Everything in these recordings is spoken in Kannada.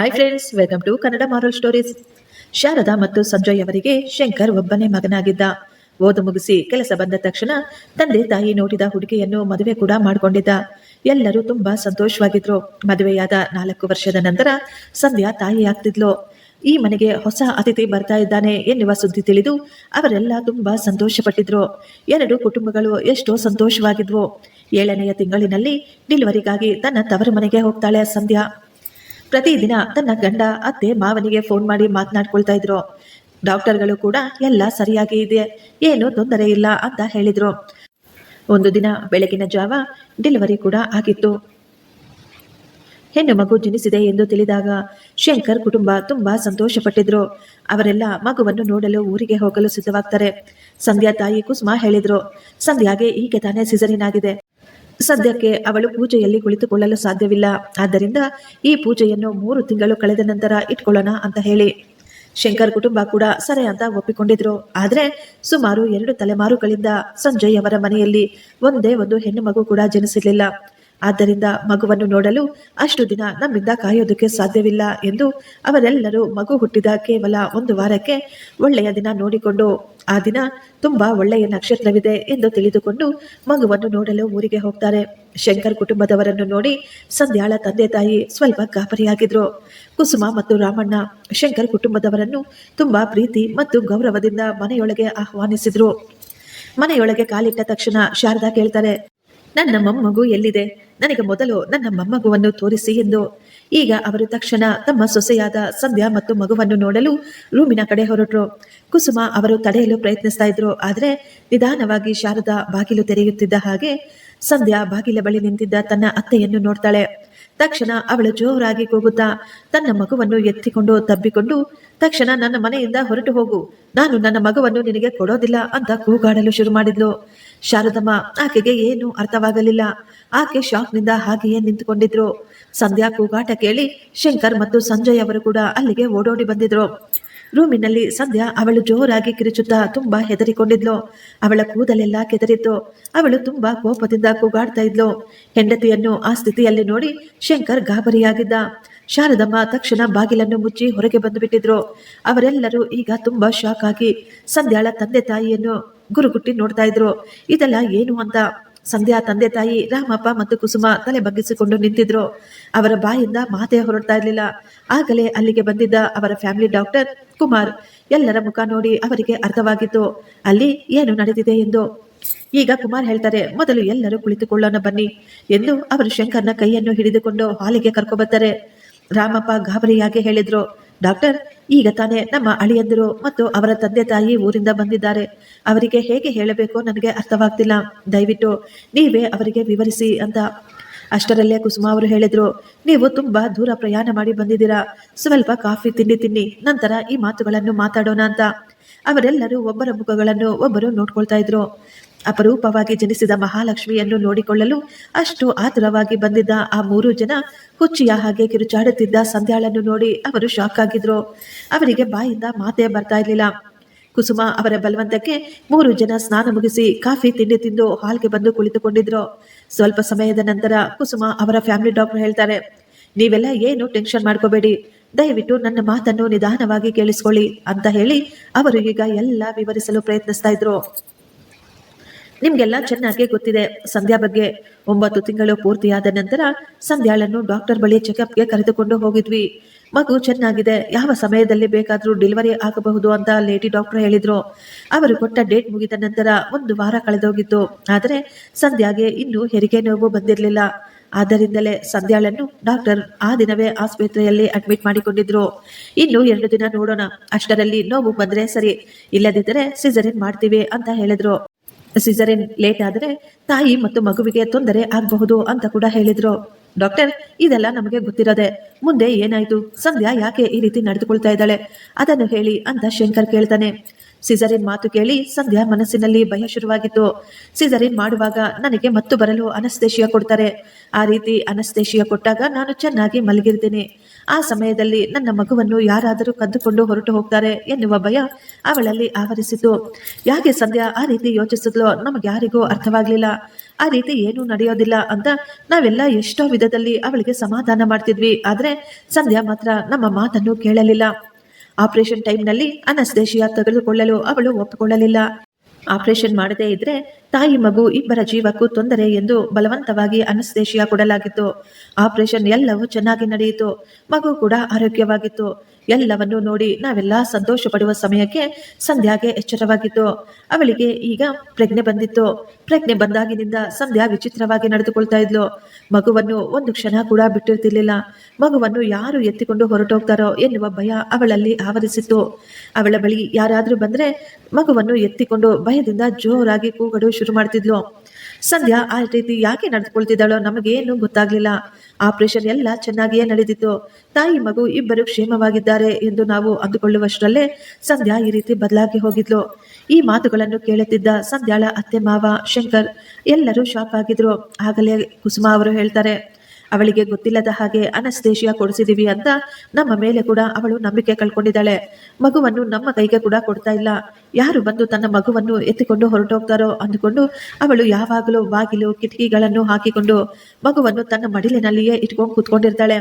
Hi friends welcome to Kannada moral stories Sharada ಮತ್ತು ಸಂಜಯ್ ಅವರಿಗೆ ಶಂಕರ್ ಒಬ್ಬನೇ ಮಗನಾಗಿದ್ದ. ಓದು ಮುಗಿಸಿ ಕೆಲಸ ಬಂದ ತಕ್ಷಣ ತಂದೆ ತಾಯಿ ನೋಡಿದ ಹುಡುಗಿಯನ್ನು ಮದುವೆ ಕೂಡ ಮಾಡಿಕೊಂಡಿದ್ದ. ಎಲ್ಲರೂ ತುಂಬಾ ಸಂತೋಷವಾಗಿದ್ರು. ಮದುವೆಯಾದ ನಾಲ್ಕು ವರ್ಷದ ನಂತರ ಸಂಧ್ಯಾ ತಾಯಿ ಆಗ್ತಿದ್ಲು. ಈ ಮನೆಗೆ ಹೊಸ ಅತಿಥಿ ಬರ್ತಾ ಇದ್ದಾನೆ ಎನ್ನುವ ಸುದ್ದಿ ತಿಳಿದು ಅವರೆಲ್ಲ ತುಂಬಾ ಸಂತೋಷಪಟ್ಟಿದ್ರು. ಎರಡು ಕುಟುಂಬಗಳು ಎಷ್ಟೋ ಸಂತೋಷವಾಗಿದ್ವು. ಏಳನೆಯ ತಿಂಗಳಿನಲ್ಲಿ ಡಿಲಿವರಿಗಾಗಿ ತನ್ನ ತವರು ಮನೆಗೆ ಹೋಗ್ತಾಳೆ ಸಂಧ್ಯಾ. ಪ್ರತಿದಿನ ತನ್ನ ಗಂಡ, ಅತ್ತೆ, ಮಾವನಿಗೆ ಫೋನ್ ಮಾಡಿ ಮಾತನಾಡ್ಕೊಳ್ತಾ ಇದ್ರು. ಡಾಕ್ಟರ್ಗಳು ಕೂಡ, ಎಲ್ಲ ಸರಿಯಾಗಿ ಇದೆ. ಏನು ತೊಂದರೆ ಇಲ್ಲ ಅಂತ ಹೇಳಿದ್ರು. ಒಂದು ದಿನ ಬೆಳಗಿನ ಜಾವ ಡೆಲಿವರಿ ಕೂಡ ಆಗಿತ್ತು. ಹೆಣ್ಣು ಮಗು ಜನಿಸಿದೆ ಎಂದು ತಿಳಿದಾಗ ಶಂಕರ್ ಕುಟುಂಬ ತುಂಬಾ ಸಂತೋಷಪಟ್ಟಿದ್ರು. ಅವರೆಲ್ಲ ಮಗುವನ್ನು ನೋಡಲು ಊರಿಗೆ ಹೋಗಲು ಸಿದ್ಧವಾಗ್ತಾರೆ. ಸಂಧ್ಯಾ ತಾಯಿ ಕುಸುಮ ಹೇಳಿದ್ರು, ಸಂಧ್ಯಾಗೆ ಈಗ ತಾನೇ ಸಿಸರಿನ್ ಆಗಿದೆ ಸದ್ಯಕ್ಕೆ ಅವಳು ಪೂಜೆಯಲ್ಲಿ ಕುಳಿತುಕೊಳ್ಳಲು ಸಾಧ್ಯವಿಲ್ಲ. ಆದ್ದರಿಂದ ಈ ಪೂಜೆಯನ್ನು ಮೂರು ತಿಂಗಳು ಕಳೆದ ನಂತರ ಇಟ್ಕೊಳ್ಳೋಣ ಅಂತ ಹೇಳಿ. ಶಂಕರ್ ಕುಟುಂಬ ಕೂಡ ಸರಿ ಅಂತ ಒಪ್ಪಿಕೊಂಡಿದ್ರು. ಆದ್ರೆ ಸುಮಾರು ಎರಡು ತಲೆಮಾರುಗಳಿಂದ ಸಂಜಯ್ ಅವರ ಮನೆಯಲ್ಲಿ ಒಂದೇ ಒಂದು ಹೆಣ್ಣು ಮಗು ಕೂಡ ಜನಿಸಿರ್ಲಿಲ್ಲ. ಆದ್ದರಿಂದ ಮಗುವನ್ನು ನೋಡಲು ಅಷ್ಟು ದಿನ ನಮ್ಮಿಂದ ಕಾಯೋದಕ್ಕೆ ಸಾಧ್ಯವಿಲ್ಲ ಎಂದು ಅವರೆಲ್ಲರೂ ಮಗು ಹುಟ್ಟಿದ ಕೇವಲ ಒಂದು ವಾರಕ್ಕೆ ಒಳ್ಳೆಯ ದಿನ ನೋಡಿಕೊಂಡು, ಆ ದಿನ ತುಂಬಾ ಒಳ್ಳೆಯ ನಕ್ಷತ್ರವಿದೆ ಎಂದು ತಿಳಿದುಕೊಂಡು ಮಗುವನ್ನು ನೋಡಲು ಊರಿಗೆ ಹೋಗ್ತಾರೆ. ಶಂಕರ್ ಕುಟುಂಬದವರನ್ನು ನೋಡಿ ಸಂಧ್ಯಾಳ ತಂದೆ ತಾಯಿ ಸ್ವಲ್ಪ ಗಾಬರಿಯಾಗಿದ್ರು ಕುಸುಮ ಮತ್ತು ರಾಮಣ್ಣ ಶಂಕರ್ ಕುಟುಂಬದವರನ್ನು ತುಂಬಾ ಪ್ರೀತಿ ಮತ್ತು ಗೌರವದಿಂದ ಮನೆಯೊಳಗೆ ಆಹ್ವಾನಿಸಿದ್ರು. ಮನೆಯೊಳಗೆ ಕಾಲಿಟ್ಟ ತಕ್ಷಣ ಶಾರದಾ ಕೇಳ್ತಾರೆ ನನ್ನ ಮೊಮ್ಮಗು ಎಲ್ಲಿದೆ? ನನಗೆ ಮೊದಲು ನನ್ನ ಮೊಮ್ಮಗುವನ್ನು ತೋರಿಸಿ ಎಂದು. ಈಗ ಅವರು ತಕ್ಷಣ ತಮ್ಮ ಸೊಸೆಯಾದ ಸಂಧ್ಯಾ ಮತ್ತು ಮಗುವನ್ನು ನೋಡಲು ರೂಮಿನ ಕಡೆ ಹೊರಟರು. ಕುಸುಮ ಅವರು ತಡೆಯಲು ಪ್ರಯತ್ನಿಸ್ತಾ ಇದ್ರು. ಆದರೆ ನಿಧಾನವಾಗಿ ಶಾರದಾ ಬಾಗಿಲು ತೆರೆಯುತ್ತಿದ್ದ ಹಾಗೆ ಸಂಧ್ಯಾ ಬಾಗಿಲ ಬಳಿ ನಿಂತಿದ್ದ ತನ್ನ ಅತ್ತೆಯನ್ನು ನೋಡ್ತಾಳೆ. ತಕ್ಷಣ ಅವಳು ಜೋರಾಗಿ ಕೂಗುತ್ತಾ ತನ್ನ ಮಗುವನ್ನು ಎತ್ತಿಕೊಂಡು ತಬ್ಬಿಕೊಂಡು ತಕ್ಷಣ ನನ್ನ ಮನೆಯಿಂದ ಹೊರಟು ಹೋಗು. ನಾನು ನನ್ನ ಮಗುವನ್ನು ನಿನಗೆ ಕೊಡೋದಿಲ್ಲ ಅಂತ ಕೂಗಾಡಲು ಶುರು ಮಾಡಿದ್ಲು. ಶಾರದಮ್ಮ, ಆಕೆಗೆ ಏನು ಅರ್ಥವಾಗಲಿಲ್ಲ. ಆಕೆ ಶಾಕ್ನಿಂದ ಹಾಗೆಯೇ ನಿಂತುಕೊಂಡಿದ್ರು. ಸಂಧ್ಯಾ ಕೂಗಾಟ ಕೇಳಿ ಶಂಕರ್ ಮತ್ತು ಸಂಜಯ್ ಅವರು ಕೂಡ ಅಲ್ಲಿಗೆ ಓಡೋಡಿ ಬಂದಿದ್ರು. ರೂಮಿನಲ್ಲಿ ಸಂಧ್ಯಾ ಅವಳು ಜೋರಾಗಿ ಕಿರುಚುತ್ತಾ ತುಂಬಾ ಹೆದರಿಕೊಂಡಿದ್ಲು. ಅವಳ ಕೂದಲೆಲ್ಲ ಕೆದರಿತ್ತು. ಅವಳು ತುಂಬಾ ಕೋಪದಿಂದ ಕೂಗಾಡ್ತಾ ಇದ್ಲು. ಹೆಂಡತಿಯನ್ನು ಆ ಸ್ಥಿತಿಯಲ್ಲಿ ನೋಡಿ ಶಂಕರ್ ಗಾಬರಿಯಾಗಿದ್ದ. ಶಾರದಮ್ಮ ತಕ್ಷಣ ಬಾಗಿಲನ್ನು ಮುಚ್ಚಿ ಹೊರಗೆ ಬಂದು ಬಿಟ್ಟಿದ್ರು ಅವರೆಲ್ಲರೂ ಈಗ ತುಂಬಾ ಶಾಕ್ ಆಗಿ ಸಂಧ್ಯಾಳ ತಂದೆ ತಾಯಿಯನ್ನು ಗುರುಗುಟ್ಟಿ ನೋಡ್ತಾ ಇದ್ರು. ಇದೆಲ್ಲ ಏನು ಅಂತ? ಸಂಧ್ಯಾ ತಂದೆ ತಾಯಿ, ರಾಮಪ್ಪ ಮತ್ತು ಕುಸುಮ ತಲೆ ಬಗ್ಗಿಸಿಕೊಂಡು ನಿಂತಿದ್ರು. ಅವರ ಬಾಯಿಂದ ಮಾತೇ ಹೊರಡ್ತಾ ಇರಲಿಲ್ಲ. ಆಗಲೇ ಅಲ್ಲಿಗೆ ಬಂದಿದ್ದ ಅವರ ಫ್ಯಾಮಿಲಿ ಡಾಕ್ಟರ್ ಕುಮಾರ್, ಎಲ್ಲರ ಮುಖ ನೋಡಿ ಅವರಿಗೆ ಅರ್ಥವಾಗಿತ್ತು. ಅಲ್ಲಿ ಏನು ನಡೆದಿದೆ ಎಂದು? ಈಗ ಕುಮಾರ್ ಹೇಳ್ತಾರೆ, ಮೊದಲು ಎಲ್ಲರೂ ಕುಳಿತುಕೊಳ್ಳೋಣ ಬನ್ನಿ ಎಂದು ಅವರು ಶಂಕರ್ನ ಕೈಯನ್ನು ಹಿಡಿದುಕೊಂಡು ಹಾಲಿಗೆ ಕರ್ಕೊಬರ್ತಾರೆ ರಾಮಪ್ಪ ಗಾಬರಿಯಾಗಿ ಹೇಳಿದ್ರು. ಡಾಕ್ಟರ್, ಈಗ ತಾನೇ ನಮ್ಮ ಅಳಿಯಂದಿರು ಮತ್ತು ಅವರ ತಂದೆ ತಾಯಿ ಊರಿಂದ ಬಂದಿದ್ದಾರೆ. ಅವರಿಗೆ ಹೇಗೆ ಹೇಳಬೇಕು ನನಗೆ ಅರ್ಥವಾಗ್ತಿಲ್ಲ. ದಯವಿಟ್ಟು ನೀವೇ ಅವರಿಗೆ ವಿವರಿಸಿ ಅಂತ. ಅಷ್ಟರಲ್ಲೇ ಕುಸುಮ ಅವರು ಹೇಳಿದ್ರು, ನೀವು ತುಂಬಾ ದೂರ ಪ್ರಯಾಣ ಮಾಡಿ ಬಂದಿದ್ದೀರಾ. ಸ್ವಲ್ಪ ಕಾಫಿ ತಿಂಡಿ ತಿನ್ನಿ, ನಂತರ ಈ ಮಾತುಗಳನ್ನು ಮಾತಾಡೋಣ ಅಂತ. ಅವರೆಲ್ಲರೂ ಒಬ್ಬರ ಮುಖಗಳನ್ನು ಒಬ್ಬರು ನೋಡ್ಕೊಳ್ತಾ ಇದ್ರು. ಅಪರೂಪವಾಗಿ ಜನಿಸಿದ ಮಹಾಲಕ್ಷ್ಮಿಯನ್ನು ನೋಡಿಕೊಳ್ಳಲು ಅಷ್ಟು ಆತುರವಾಗಿ ಬಂದಿದ್ದ ಆ ಮೂರು ಜನ ಹುಚ್ಚಿಯ ಹಾಗೆ ಕಿರುಚಾಡುತ್ತಿದ್ದ ಸಂಧ್ಯಾಳನ್ನು ನೋಡಿ ಅವರು ಶಾಕ್ ಆಗಿದ್ರು. ಅವರಿಗೆ ಬಾಯಿಂದ ಮಾತೇ ಬರ್ತಾ ಇರಲಿಲ್ಲ. ಕುಸುಮ ಅವರ ಬಲವಂತಕ್ಕೆ ಮೂರು ಜನ ಸ್ನಾನ ಮುಗಿಸಿ ಕಾಫಿ ತಿಂಡಿ ತಿಂದು ಹಾಲ್ಗೆ ಬಂದು ಕುಳಿತುಕೊಂಡಿದ್ರು. ಸ್ವಲ್ಪ ಸಮಯದ ನಂತರ ಕುಸುಮ ಅವರ ಫ್ಯಾಮಿಲಿ ಡಾಕ್ಟರ್ ಹೇಳ್ತಾರೆ, ನೀವೆಲ್ಲ ಏನು ಟೆನ್ಷನ್ ಮಾಡ್ಕೋಬೇಡಿ. ದಯವಿಟ್ಟು ನನ್ನ ಮಾತನ್ನು ನಿಧಾನವಾಗಿ ಕೇಳಿಸ್ಕೊಳ್ಳಿ ಅಂತ ಹೇಳಿ ಅವರು ಈಗ ಎಲ್ಲ ವಿವರಿಸಲು ಪ್ರಯತ್ನಿಸ್ತಾ ಇದ್ರು. ನಿಮ್ಗೆಲ್ಲ ಚೆನ್ನಾಗಿ ಗೊತ್ತಿದೆ. ಸಂಧ್ಯಾ ಬಗ್ಗೆ ಒಂಬತ್ತು ತಿಂಗಳು ಪೂರ್ತಿಯಾದ ನಂತರ ಸಂಧ್ಯಾಳನ್ನು ಡಾಕ್ಟರ್ ಬಳಿ ಚೆಕಪ್ಗೆ ಕರೆದುಕೊಂಡು ಹೋಗಿದ್ವಿ. ಮಗು ಚೆನ್ನಾಗಿದೆ. ಯಾವ ಸಮಯದಲ್ಲಿ ಬೇಕಾದರೂ ಡೆಲಿವರಿ ಆಗಬಹುದು ಅಂತ ಲೇಡಿ ಡಾಕ್ಟರ್ ಹೇಳಿದ್ರು. ಅವರು ಕೊಟ್ಟ ಡೇಟ್ ಮುಗಿದ ನಂತರ ಒಂದು ವಾರ ಕಳೆದೋಗಿತ್ತು. ಆದರೆ ಸಂಧ್ಯಾಗೆ ಇನ್ನೂ ಹೆರಿಗೆ ನೋವು ಬಂದಿರಲಿಲ್ಲ. ಆದ್ದರಿಂದಲೇ ಸಂಧ್ಯಾಳನ್ನು ಡಾಕ್ಟರ್ ಆ ದಿನವೇ ಆಸ್ಪತ್ರೆಯಲ್ಲಿ ಅಡ್ಮಿಟ್ ಮಾಡಿಕೊಂಡಿದ್ರು. ಇನ್ನು ಎರಡು ದಿನ ನೋಡೋಣ. ಅಷ್ಟರಲ್ಲಿ ನೋವು ಬಂದ್ರೆ ಸರಿ. ಇಲ್ಲದಿದ್ದರೆ ಸಿಜರಿನ್ ಮಾಡ್ತೀವಿ ಅಂತ ಹೇಳಿದ್ರು. ಸಿಸರಿನ್ ಲೇಟ್ ಆದರೆ ತಾಯಿ ಮತ್ತು ಮಗುವಿಗೆ ತೊಂದರೆ ಆಗಬಹುದು ಅಂತ ಕೂಡ ಹೇಳಿದ್ರು. ಡಾಕ್ಟರ್, ಇದೆಲ್ಲ ನಮಗೆ ಗೊತ್ತಿರೋದೆ. ಮುಂದೆ ಏನಾಯ್ತು? ಸಂಧ್ಯಾ ಯಾಕೆ ಈ ರೀತಿ ನಡೆದುಕೊಳ್ತಾ ಇದ್ದಾಳೆ? ಅದನ್ನು ಹೇಳಿ ಅಂತ ಶಂಕರ್ ಕೇಳ್ತಾನೆ. ಸಿಸರಿನ್ ಮಾತು ಕೇಳಿ ಸಂಧ್ಯಾ ಮನಸ್ಸಿನಲ್ಲಿ ಭಯ ಶುರುವಾಗಿತ್ತು. ಸಿಸರಿನ್ ಮಾಡುವಾಗ ನನಗೆ ಮತ್ತು ಬರಲು ಅನಸ್ತೇಶಿಯ ಕೊಡ್ತಾರೆ. ಆ ರೀತಿ ಅನಸ್ತೇಶಿಯ ಕೊಟ್ಟಾಗ ನಾನು ಚೆನ್ನಾಗಿ ಮಲಗಿರ್ತೀನಿ. ಆ ಸಮಯದಲ್ಲಿ ನನ್ನ ಮಗುವನ್ನು ಯಾರಾದರೂ ಕದ್ದುಕೊಂಡು ಹೊರಟು ಹೋಗ್ತಾರೆ ಎನ್ನುವ ಭಯ ಅವಳಲ್ಲಿ ಆವರಿಸಿತು. ಯಾಕೆ ಸಂಧ್ಯಾ ಆ ರೀತಿ ಯೋಚಿಸಿದ್ಲೋ ನಮಗೆ ಯಾರಿಗೂ ಅರ್ಥವಾಗಲಿಲ್ಲ. ಆ ರೀತಿ ಏನೂ ನಡೆಯೋದಿಲ್ಲ ಅಂತ ನಾವೆಲ್ಲ ಎಷ್ಟೋ ವಿಧದಲ್ಲಿ ಅವಳಿಗೆ ಸಮಾಧಾನ ಮಾಡ್ತಿದ್ವಿ. ಆದ್ರೆ ಸಂಧ್ಯಾ ಮಾತ್ರ ನಮ್ಮ ಮಾತನ್ನು ಕೇಳಲಿಲ್ಲ. ಆಪರೇಷನ್ ಟೈಮ್ನಲ್ಲಿ ಅನಸ್ತೇಶಿಯ ತೆಗೆದುಕೊಳ್ಳಲು ಅವಳು ಒಪ್ಪಿಕೊಳ್ಳಲಿಲ್ಲ. ಆಪರೇಷನ್ ಮಾಡದೇ ಇದ್ರೆ ತಾಯಿ ಮಗು ಇಬ್ಬರ ಜೀವಕ್ಕೂ ತೊಂದರೆ ಎಂದು ಬಲವಂತವಾಗಿ ಅನಸ್ತೇಶಿಯ ಕೊಡಲಾಗಿತ್ತು. ಆಪರೇಷನ್ ಎಲ್ಲವೂ ಚೆನ್ನಾಗಿ ನಡೆಯಿತು. ಮಗು ಕೂಡ ಆರೋಗ್ಯವಾಗಿತ್ತು. ಎಲ್ಲವನ್ನು ನೋಡಿ ನಾವೆಲ್ಲ ಸಂತೋಷ ಪಡುವ ಸಮಯಕ್ಕೆ ಸಂಧ್ಯಾಗೆ ಎಚ್ಚರವಾಗಿತ್ತು. ಅವಳಿಗೆ ಈಗ ಪ್ರಜ್ಞೆ ಬಂದಿತ್ತು. ಪ್ರಜ್ಞೆ ಬಂದಾಗಿನಿಂದ ಸಂಧ್ಯಾ ವಿಚಿತ್ರವಾಗಿ ನಡೆದುಕೊಳ್ತಾ ಇದ್ಲು. ಮಗುವನ್ನು ಒಂದು ಕ್ಷಣ ಕೂಡ ಬಿಟ್ಟಿರ್ತಿರ್ಲಿಲ್ಲ. ಮಗುವನ್ನು ಯಾರು ಎತ್ತಿಕೊಂಡು ಹೊರಟೋಗ್ತಾರೋ ಎನ್ನುವ ಭಯ ಅವಳಲ್ಲಿ ಆವರಿಸಿತ್ತು. ಅವಳ ಬಳಿ ಯಾರಾದರೂ ಬಂದ್ರೆ ಮಗುವನ್ನು ಎತ್ತಿಕೊಂಡು ಭಯದಿಂದ ಜೋರಾಗಿ ಕೂಗಲು ಶುರು ಮಾಡ್ತಿದ್ಲು. ಸಂಧ್ಯಾ ಆ ರೀತಿ ಯಾಕೆ ನಡೆದುಕೊಳ್ತಿದ್ದಾಳೋ ನಮಗೇನು ಗೊತ್ತಾಗ್ಲಿಲ್ಲ. ಆಪರೇಷನ್ ಎಲ್ಲ ಚೆನ್ನಾಗಿಯೇ ನಡೆದಿತ್ತು. ತಾಯಿ ಮಗು ಇಬ್ಬರು ಕ್ಷೇಮವಾಗಿದ್ದಾರೆ ಎಂದು ನಾವು ಅಂದುಕೊಳ್ಳುವಷ್ಟರಲ್ಲೇ ಸಂಧ್ಯಾ ಈ ರೀತಿ ಬದಲಾಗಿ ಹೋಗಿದ್ಲು. ಈ ಮಾತುಗಳನ್ನು ಕೇಳುತ್ತಿದ್ದ ಸಂಧ್ಯಾಳ ಅತ್ತೆ ಮಾವ ಶಂಕರ್ ಎಲ್ಲರೂ ಶಾಕ್ ಆಗಿದ್ರು. ಆಗಲೇ ಕುಸುಮ ಅವರು ಹೇಳ್ತಾರೆ ಅವಳಿಗೆ ಗೊತ್ತಿಲ್ಲದ ಹಾಗೆ ಅನಸ್ತೇಶಿಯ ಕೊಡಿಸಿದೀವಿ ಅಂತ ನಮ್ಮ ಮೇಲೆ ಕೂಡ ಅವಳು ನಂಬಿಕೆ ಕಳ್ಕೊಂಡಿದ್ದಾಳೆ. ಮಗುವನ್ನು ನಮ್ಮ ಕೈಗೆ ಕೂಡ ಕೊಡ್ತಾ ಇಲ್ಲ. ಯಾರು ಬಂದು ತನ್ನ ಮಗುವನ್ನು ಎತ್ತಿಕೊಂಡು ಹೊರಟೋಗ್ತಾರೋ ಅಂದುಕೊಂಡು ಅವಳು ಯಾವಾಗಲೂ ಬಾಗಿಲು, ಕಿಟಕಿಗಳನ್ನು ಹಾಕಿಕೊಂಡು ಮಗುವನ್ನು ತನ್ನ ಮಡಿಲಿನಲ್ಲಿಯೇ ಇಟ್ಕೊಂಡು ಕೂತ್ಕೊಂಡಿರ್ತಾಳೆ.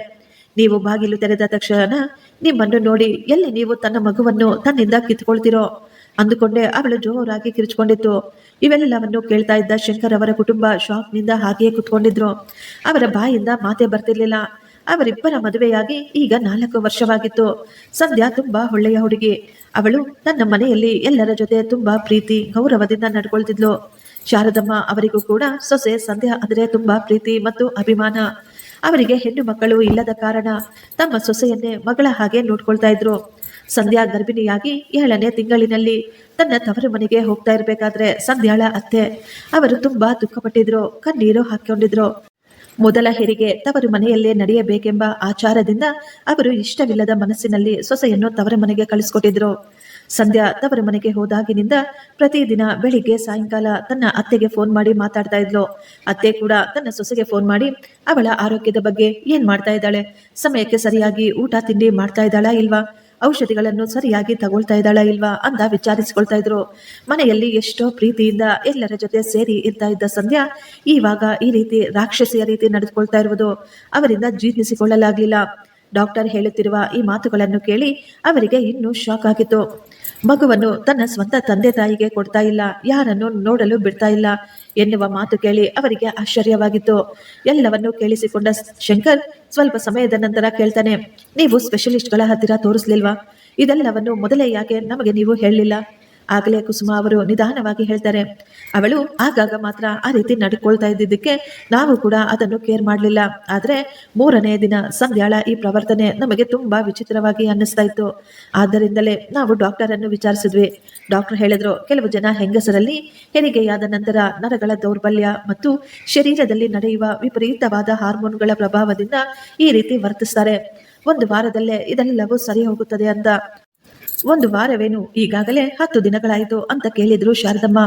ನೀವು ಬಾಗಿಲು ತೆರೆದ ತಕ್ಷಣ ನಿಮ್ಮನ್ನು ನೋಡಿ ಎಲ್ಲಿ ನೀವು ತನ್ನ ಮಗುವನ್ನು ತನ್ನಿಂದ ಕಿತ್ಕೊಳ್ತಿರೋ? ಅಂದುಕೊಂಡೆ ಅವಳು ಜೋರಾಗಿ ಕಿರಿಚಿಕೊಂಡಿತ್ತು. ಇವೆಲ್ಲವನ್ನು ಕೇಳ್ತಾ ಇದ್ದ ಶಂಕರ್ ಅವರ ಕುಟುಂಬ ಶಾಕ್ನಿಂದ ಹಾಗೆಯೇ ಕುತ್ಕೊಂಡಿದ್ರು. ಅವರ ಬಾಯಿಂದ ಮಾತೆ ಬರ್ತಿರ್ಲಿಲ್ಲ. ಅವರಿಬ್ಬರ ಮದುವೆಯಾಗಿ ಈಗ ನಾಲ್ಕು ವರ್ಷವಾಗಿತ್ತು. ಸಂಧ್ಯಾ ತುಂಬಾ ಒಳ್ಳೆಯ ಹುಡುಗಿ. ಅವಳು ತನ್ನ ಮನೆಯಲ್ಲಿ ಎಲ್ಲರ ಜೊತೆ ತುಂಬಾ ಪ್ರೀತಿ, ಗೌರವದಿಂದ ನಡ್ಕೊಳ್ತಿದ್ಲು. ಶಾರದಮ್ಮ ಅವರಿಗೂ ಕೂಡ ಸೊಸೆ ಸಂಧ್ಯಾ ಅಂದರೆ ತುಂಬಾ ಪ್ರೀತಿ ಮತ್ತು ಅಭಿಮಾನ. ಅವರಿಗೆ ಹೆಣ್ಣು ಮಕ್ಕಳು ಇಲ್ಲದ ಕಾರಣ ತಮ್ಮ ಸೊಸೆಯನ್ನೇ ಮಗಳ ಹಾಗೆ ನೋಡ್ಕೊಳ್ತಾ ಇದ್ರು. ಸಂಧ್ಯಾ ಗರ್ಭಿಣಿಯಾಗಿ ಏಳನೇ ತಿಂಗಳಿನಲ್ಲಿ ತನ್ನ ತವರು ಮನೆಗೆ ಹೋಗ್ತಾ ಇರಬೇಕಾದ್ರೆ ಸಂಧ್ಯಾಳ ಅತ್ತೆ. ಅವರು ತುಂಬಾ ದುಃಖಪಟ್ಟಿದ್ರು, ಕಣ್ಣೀರು ಹಾಕೊಂಡಿದ್ರು ಮೊದಲ ಹೆರಿಗೆ ತವರು ಮನೆಯಲ್ಲೇ ನಡೆಯಬೇಕೆಂಬ ಆಚಾರದಿಂದ ಅವರು ಇಷ್ಟವಿಲ್ಲದ ಮನಸ್ಸಿನಲ್ಲಿ ಸೊಸೆಯನ್ನು ತವರ ಮನೆಗೆ ಕಳಿಸ್ಕೊಟ್ಟಿದ್ರು. ಸಂಧ್ಯಾ ತವರ ಮನೆಗೆ ಹೋದಾಗಿನಿಂದ ಪ್ರತಿದಿನ ಬೆಳಿಗ್ಗೆ ಸಾಯಂಕಾಲ ತನ್ನ ಅತ್ತೆಗೆ ಫೋನ್ ಮಾಡಿ ಮಾತಾಡ್ತಾ ಇದ್ಲು. ಅತ್ತೆ ಕೂಡ ತನ್ನ ಸೊಸೆಗೆ ಫೋನ್ ಮಾಡಿ, ಅವಳ ಆರೋಗ್ಯದ ಬಗ್ಗೆ ಏನ್ ಮಾಡ್ತಾ ಇದ್ದಾಳೆ? ಸಮಯಕ್ಕೆ ಸರಿಯಾಗಿ ಊಟ, ತಿಂಡಿ ಮಾಡ್ತಾ ಇದ್ದಾಳಾ ಇಲ್ವಾ? ಔಷಧಿಗಳನ್ನು ಸರಿಯಾಗಿ ತಗೊಳ್ತಾ ಇದ್ದಾಳ ಇಲ್ವಾ ಅಂತ ವಿಚಾರಿಸಿಕೊಳ್ತಾ ಇದ್ರು. ಮನೆಯಲ್ಲಿ ಎಷ್ಟೋ ಪ್ರೀತಿಯಿಂದ ಎಲ್ಲರ ಜೊತೆ ಸೇರಿ ಇರ್ತಾ ಇದ್ದ ಸಂಧ್ಯಾ ಇವಾಗ ಈ ರೀತಿ ರಾಕ್ಷಸಿಯ ರೀತಿ ನಡೆದುಕೊಳ್ತಾ ಇರುವುದು. ಅವರಿಂದ ಜೀರ್ಣಿಸಿಕೊಳ್ಳಲಾಗಲಿಲ್ಲ. ಡಾಕ್ಟರ್ ಹೇಳುತ್ತಿರುವ ಈ ಮಾತುಗಳನ್ನು ಕೇಳಿ ಅವರಿಗೆ ಇನ್ನೂ ಶಾಕ್ ಆಗಿತ್ತು. ಮಗುವನ್ನು ತನ್ನ ಸ್ವಂತ ತಂದೆ ತಾಯಿಗೆ ಕೊಡ್ತಾ ಇಲ್ಲ, ಯಾರನ್ನು ನೋಡಲು ಬಿಡ್ತಾ ಇಲ್ಲ ಎನ್ನುವ ಮಾತು ಕೇಳಿ ಅವರಿಗೆ ಆಶ್ಚರ್ಯವಾಗಿತ್ತು. ಎಲ್ಲವನ್ನು ಕೇಳಿಸಿಕೊಂಡ ಶಂಕರ್ ಸ್ವಲ್ಪ ಸಮಯದ ನಂತರ ಕೇಳ್ತಾನೆ, ನೀವು ಸ್ಪೆಷಲಿಸ್ಟ್ಗಳ ಹತ್ತಿರ ತೋರಿಸ್ಲಿಲ್ವಾ? ಇದೆಲ್ಲವನ್ನು ಮೊದಲೇ ಯಾಕೆ ನಮಗೆ ನೀವು ಹೇಳಲಿಲ್ಲ ಆಗಲೇ ಕುಸುಮ ಅವರು ನಿಧಾನವಾಗಿ ಹೇಳ್ತಾರೆ, ಅವಳು ಆಗಾಗ ಮಾತ್ರ ಆ ರೀತಿ ನಡ್ಕೊಳ್ತಾ ಇದ್ದಿದ್ದಕ್ಕೆ ನಾವು ಕೂಡ ಅದನ್ನು ಕೇರ್ ಮಾಡಲಿಲ್ಲ. ಆದರೆ ಮೂರನೇ ದಿನ ಸಂಧ್ಯಾಳ ಈ ಪ್ರವರ್ತನೆ ನಮಗೆ ತುಂಬಾ ವಿಚಿತ್ರವಾಗಿ ಅನ್ನಿಸ್ತಾ ಇತ್ತು. ಆದ್ದರಿಂದಲೇ ನಾವು ಡಾಕ್ಟರ್ ಅನ್ನು ವಿಚಾರಿಸಿದ್ವಿ. ಡಾಕ್ಟರ್ ಹೇಳಿದ್ರು, ಕೆಲವು ಜನ ಹೆಂಗಸರಲ್ಲಿ ಹೆರಿಗೆಯಾದ ನಂತರ ನರಗಳ ದೌರ್ಬಲ್ಯ ಮತ್ತು ಶರೀರದಲ್ಲಿ ನಡೆಯುವ ವಿಪರೀತವಾದ ಹಾರ್ಮೋನ್ಗಳ ಪ್ರಭಾವದಿಂದ ಈ ರೀತಿ ವರ್ತಿಸ್ತಾರೆ. ಒಂದು ವಾರದಲ್ಲೇ ಇದೆಲ್ಲವೂ ಸರಿ ಹೋಗುತ್ತದೆ ಅಂತ ಒಂದು ವಾರವೇನು? ಈಗಾಗಲೇ ಹತ್ತು ದಿನಗಳಾಯಿತು ಅಂತ ಕೇಳಿದ್ರು ಶಾರದಮ್ಮ.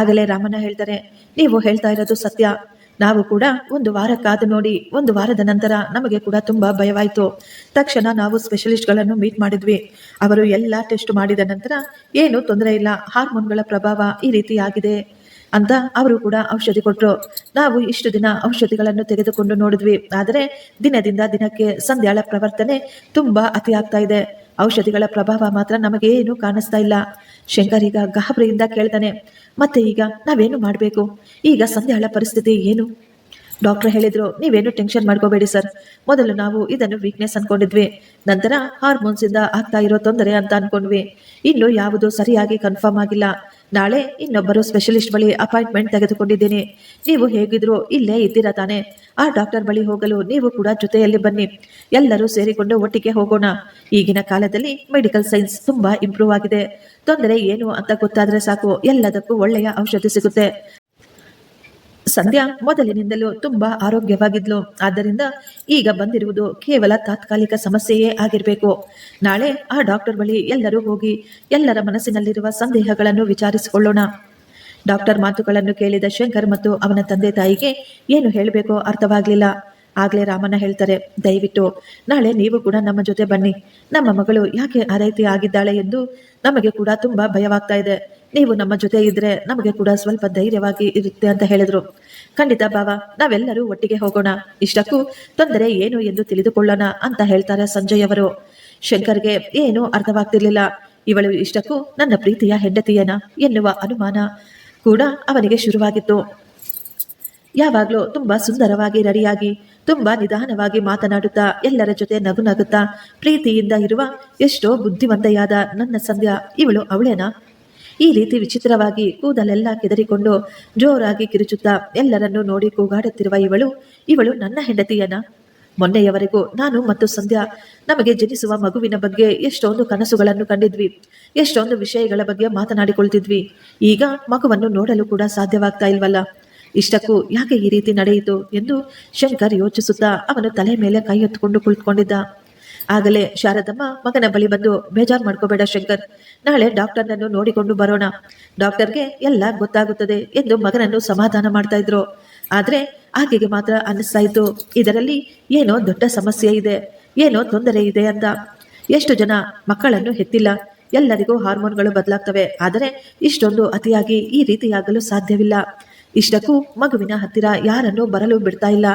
ಆಗಲೇ ರಾಮಣ್ಣ ಹೇಳ್ತಾರೆ, ನೀವು ಹೇಳ್ತಾ ಇರೋದು ಸತ್ಯ. ನಾವು ಕೂಡ ಒಂದು ವಾರ ಕಾದು ನೋಡಿ, ಒಂದು ವಾರದ ನಂತರ ನಮಗೆ ಕೂಡ ತುಂಬಾ ಭಯವಾಯಿತು. ತಕ್ಷಣ ನಾವು ಸ್ಪೆಷಲಿಸ್ಟ್ಗಳನ್ನು ಮೀಟ್ ಮಾಡಿದ್ವಿ. ಅವರು ಎಲ್ಲ ಟೆಸ್ಟ್ ಮಾಡಿದ ನಂತರ ಏನು ತೊಂದರೆ ಇಲ್ಲ, ಹಾರ್ಮೋನ್ಗಳ ಪ್ರಭಾವ ಈ ರೀತಿ ಆಗಿದೆ ಅಂತ ಅವರು ಕೂಡ ಔಷಧಿ ಕೊಟ್ಟರು ನಾವು ಇಷ್ಟು ದಿನ ಔಷಧಿಗಳನ್ನು ತೆಗೆದುಕೊಂಡು ನೋಡಿದ್ವಿ. ಆದರೆ ದಿನದಿಂದ ದಿನಕ್ಕೆ ಸಂಧ್ಯಾಳ ಪ್ರವರ್ತನೆ ತುಂಬಾ ಅತಿಯಾಗ್ತಾ ಇದೆ. ಔಷಧಿಗಳ ಪ್ರಭಾವ ಮಾತ್ರ ನಮಗೇನು ಕಾಣಿಸ್ತಾ ಇಲ್ಲ. ಶಂಕರ್ ಈಗ ಗಾಬರಿಯಿಂದ ಕೇಳ್ತಾನೆ, ಮತ್ತೆ ಈಗ ನಾವೇನು ಮಾಡಬೇಕು? ಈಗ ಸಂಧ್ಯಾಳ ಪರಿಸ್ಥಿತಿ ಏನು? ಡಾಕ್ಟರ್ ಹೇಳಿದ್ರು, ನೀವೇನು ಟೆನ್ಷನ್ ಮಾಡ್ಕೋಬೇಡಿ ಸರ್. ಮೊದಲು ನಾವು ಇದನ್ನು ವೀಕ್ನೆಸ್ ಅನ್ಕೊಂಡಿದ್ವಿ. ನಂತರ ಹಾರ್ಮೋನ್ಸ್ ಇಂದ ಆಗ್ತಾ ಇರೋ ತೊಂದರೆ ಅಂತ ಅನ್ಕೊಂಡ್ವಿ. ಇನ್ನು ಯಾವುದು ಸರಿಯಾಗಿ ಕನ್ಫರ್ಮ್ ಆಗಿಲ್ಲ. ನಾಳೆ ಇನ್ನೊಬ್ಬರು ಸ್ಪೆಷಲಿಸ್ಟ್ ಬಳಿ ಅಪಾಯಿಂಟ್ಮೆಂಟ್ ತೆಗೆದುಕೊಂಡಿದ್ದೀನಿ. ನೀವು ಹೇಗಿದ್ರು ಇಲ್ಲೇ ಇದ್ದೀರಾ ತಾನೆ. ಆ ಡಾಕ್ಟರ್ ಬಳಿ ಹೋಗಲು ನೀವು ಕೂಡ ಜೊತೆಯಲ್ಲಿ ಬನ್ನಿ. ಎಲ್ಲರೂ ಸೇರಿಕೊಂಡು ಒಟ್ಟಿಗೆ ಹೋಗೋಣ. ಈಗಿನ ಕಾಲದಲ್ಲಿ ಮೆಡಿಕಲ್ ಸೈನ್ಸ್ ತುಂಬಾ ಇಂಪ್ರೂವ್ ಆಗಿದೆ. ತೊಂದರೆ ಏನು ಅಂತ ಗೊತ್ತಾದ್ರೆ ಸಾಕು. ಎಲ್ಲದಕ್ಕೂ ಒಳ್ಳೆಯ ಔಷಧಿ ಸಿಗುತ್ತೆ. ಸಂಧ್ಯಾ ಮೊದಲಿನಿಂದಲೂ ತುಂಬಾ ಆರೋಗ್ಯವಾಗಿದ್ಲು. ಆದ್ದರಿಂದ ಈಗ ಬಂದಿರುವುದು ಕೇವಲ ತಾತ್ಕಾಲಿಕ ಸಮಸ್ಯೆಯೇ ಆಗಿರಬೇಕು. ನಾಳೆ ಆ ಡಾಕ್ಟರ್ ಬಳಿ ಎಲ್ಲರೂ ಹೋಗಿ ಎಲ್ಲರ ಮನಸ್ಸಿನಲ್ಲಿರುವ ಸಂದೇಹಗಳನ್ನು ವಿಚಾರಿಸಿಕೊಳ್ಳೋಣ. ಡಾಕ್ಟರ್ ಮಾತುಗಳನ್ನು ಕೇಳಿದ ಶಂಕರ್ ಮತ್ತು ಅವನ ತಂದೆ ತಾಯಿಗೆ ಏನು ಹೇಳಬೇಕೋ ಅರ್ಥವಾಗಲಿಲ್ಲ. ಆಗ್ಲೇ ರಾಮಣ್ಣ ಹೇಳ್ತಾರೆ, ದಯವಿಟ್ಟು ನಾಳೆ ನೀವು ಕೂಡ ನಮ್ಮ ಜೊತೆ ಬನ್ನಿ. ನಮ್ಮ ಮಗಳು ಯಾಕೆ ಆ ರೀತಿ ಆಗಿದ್ದಾಳೆ ಎಂದು ನಮಗೆ ಕೂಡ ತುಂಬಾ ಭಯವಾಗ್ತಾ ಇದೆ. ನೀವು ನಮ್ಮ ಜೊತೆ ಇದ್ರೆ ನಮಗೆ ಕೂಡ ಸ್ವಲ್ಪ ಧೈರ್ಯವಾಗಿ ಇರುತ್ತೆ ಅಂತ ಹೇಳಿದ್ರು. ಖಂಡಿತ ಬಾವ, ನಾವೆಲ್ಲರೂ ಒಟ್ಟಿಗೆ ಹೋಗೋಣ. ಇಷ್ಟಕ್ಕೂ ತೊಂದರೆ ಏನು ಎಂದು ತಿಳಿದುಕೊಳ್ಳೋಣ ಅಂತ ಹೇಳ್ತಾರೆ ಸಂಜಯ್ ಅವರು. ಶಂಕರ್ಗೆ ಏನೂ ಅರ್ಥವಾಗ್ತಿರ್ಲಿಲ್ಲ. ಇವಳು ಇಷ್ಟಕ್ಕೂ ನನ್ನ ಪ್ರೀತಿಯ ಹೆಂಡತಿಯನ? ಎನ್ನುವ ಅನುಮಾನ ಕೂಡ ಅವನಿಗೆ ಶುರುವಾಗಿತ್ತು. ಯಾವಾಗ್ಲೂ ತುಂಬಾ ಸುಂದರವಾಗಿ ರೆಡಿಯಾಗಿ, ತುಂಬಾ ನಿಧಾನವಾಗಿ ಮಾತನಾಡುತ್ತಾ, ಎಲ್ಲರ ಜೊತೆ ನಗು ನಗುತ್ತಾ ಪ್ರೀತಿಯಿಂದ ಇರುವ ಎಷ್ಟೋ ಬುದ್ಧಿವಂತೆಯಾದ ನನ್ನ ಸಂಧ್ಯಾ, ಇವಳು ಅವಳೇನಾ? ಈ ರೀತಿ ವಿಚಿತ್ರವಾಗಿ ಕೂದಲೆಲ್ಲ ಕೆದರಿಕೊಂಡು ಜೋರಾಗಿ ಕಿರುಚುತ್ತಾ, ಎಲ್ಲರನ್ನೂ ನೋಡಿ ಕೂಗಾಡುತ್ತಿರುವ ಇವಳು ಇವಳು ನನ್ನ ಹೆಂಡತಿಯನ? ಮೊನ್ನೆಯವರೆಗೂ ನಾನು ಮತ್ತು ಸಂಧ್ಯಾ ನಮಗೆ ಜನಿಸುವ ಮಗುವಿನ ಬಗ್ಗೆ ಎಷ್ಟೊಂದು ಕನಸುಗಳನ್ನು ಕಂಡಿದ್ವಿ, ಎಷ್ಟೊಂದು ವಿಷಯಗಳ ಬಗ್ಗೆ ಮಾತನಾಡಿಕೊಳ್ತಿದ್ವಿ, ಈಗ ಮಗುವನ್ನು ನೋಡಲು ಕೂಡ ಸಾಧ್ಯವಾಗ್ತಾ ಇಲ್ವಲ್ಲ? ಇಷ್ಟಕ್ಕೂ ಯಾಕೆ ಈ ರೀತಿ ನಡೆಯಿತು ಎಂದು ಶಂಕರ್ ಯೋಚಿಸುತ್ತಾ ಅವನು ತಲೆ ಮೇಲೆ ಕೈ ಎತ್ತುಕೊಂಡು ಕುಳಿತುಕೊಂಡಿದ್ದ. ಆಗಲೇ ಶಾರದಮ್ಮ ಮಗನ ಬಳಿ ಬಂದು ಬೇಜಾರು ಮಾಡ್ಕೋಬೇಡ ಶಂಕರ್, ನಾಳೆ ಡಾಕ್ಟರ್ನನ್ನು ನೋಡಿಕೊಂಡು ಬರೋಣ. ಡಾಕ್ಟರ್ಗೆ ಎಲ್ಲ ಗೊತ್ತಾಗುತ್ತದೆ ಎಂದು ಮಗನನ್ನು ಸಮಾಧಾನ ಮಾಡ್ತಾ ಇದ್ರು. ಆದ್ರೆ ಆಕೆಗೆ ಮಾತ್ರ ಅನ್ನಿಸ್ತಾ ಇತ್ತು, ಇದರಲ್ಲಿ ಏನೋ ದೊಡ್ಡ ಸಮಸ್ಯೆ ಇದೆ, ಏನೋ ತೊಂದರೆ ಇದೆ ಅಂತ. ಎಷ್ಟು ಜನ ಮಕ್ಕಳನ್ನು ಹೆತ್ತಿಲ್ಲ, ಎಲ್ಲರಿಗೂ ಹಾರ್ಮೋನ್ಗಳು ಬದಲಾಗ್ತವೆ, ಆದರೆ ಇಷ್ಟೊಂದು ಅತಿಯಾಗಿ ಈ ರೀತಿಯಾಗಲು ಸಾಧ್ಯವಿಲ್ಲ. ಇಷ್ಟಕ್ಕೂ ಮಗುವಿನ ಹತ್ತಿರ ಯಾರನ್ನೂ ಬರಲು ಬಿಡ್ತಾ ಇಲ್ಲ.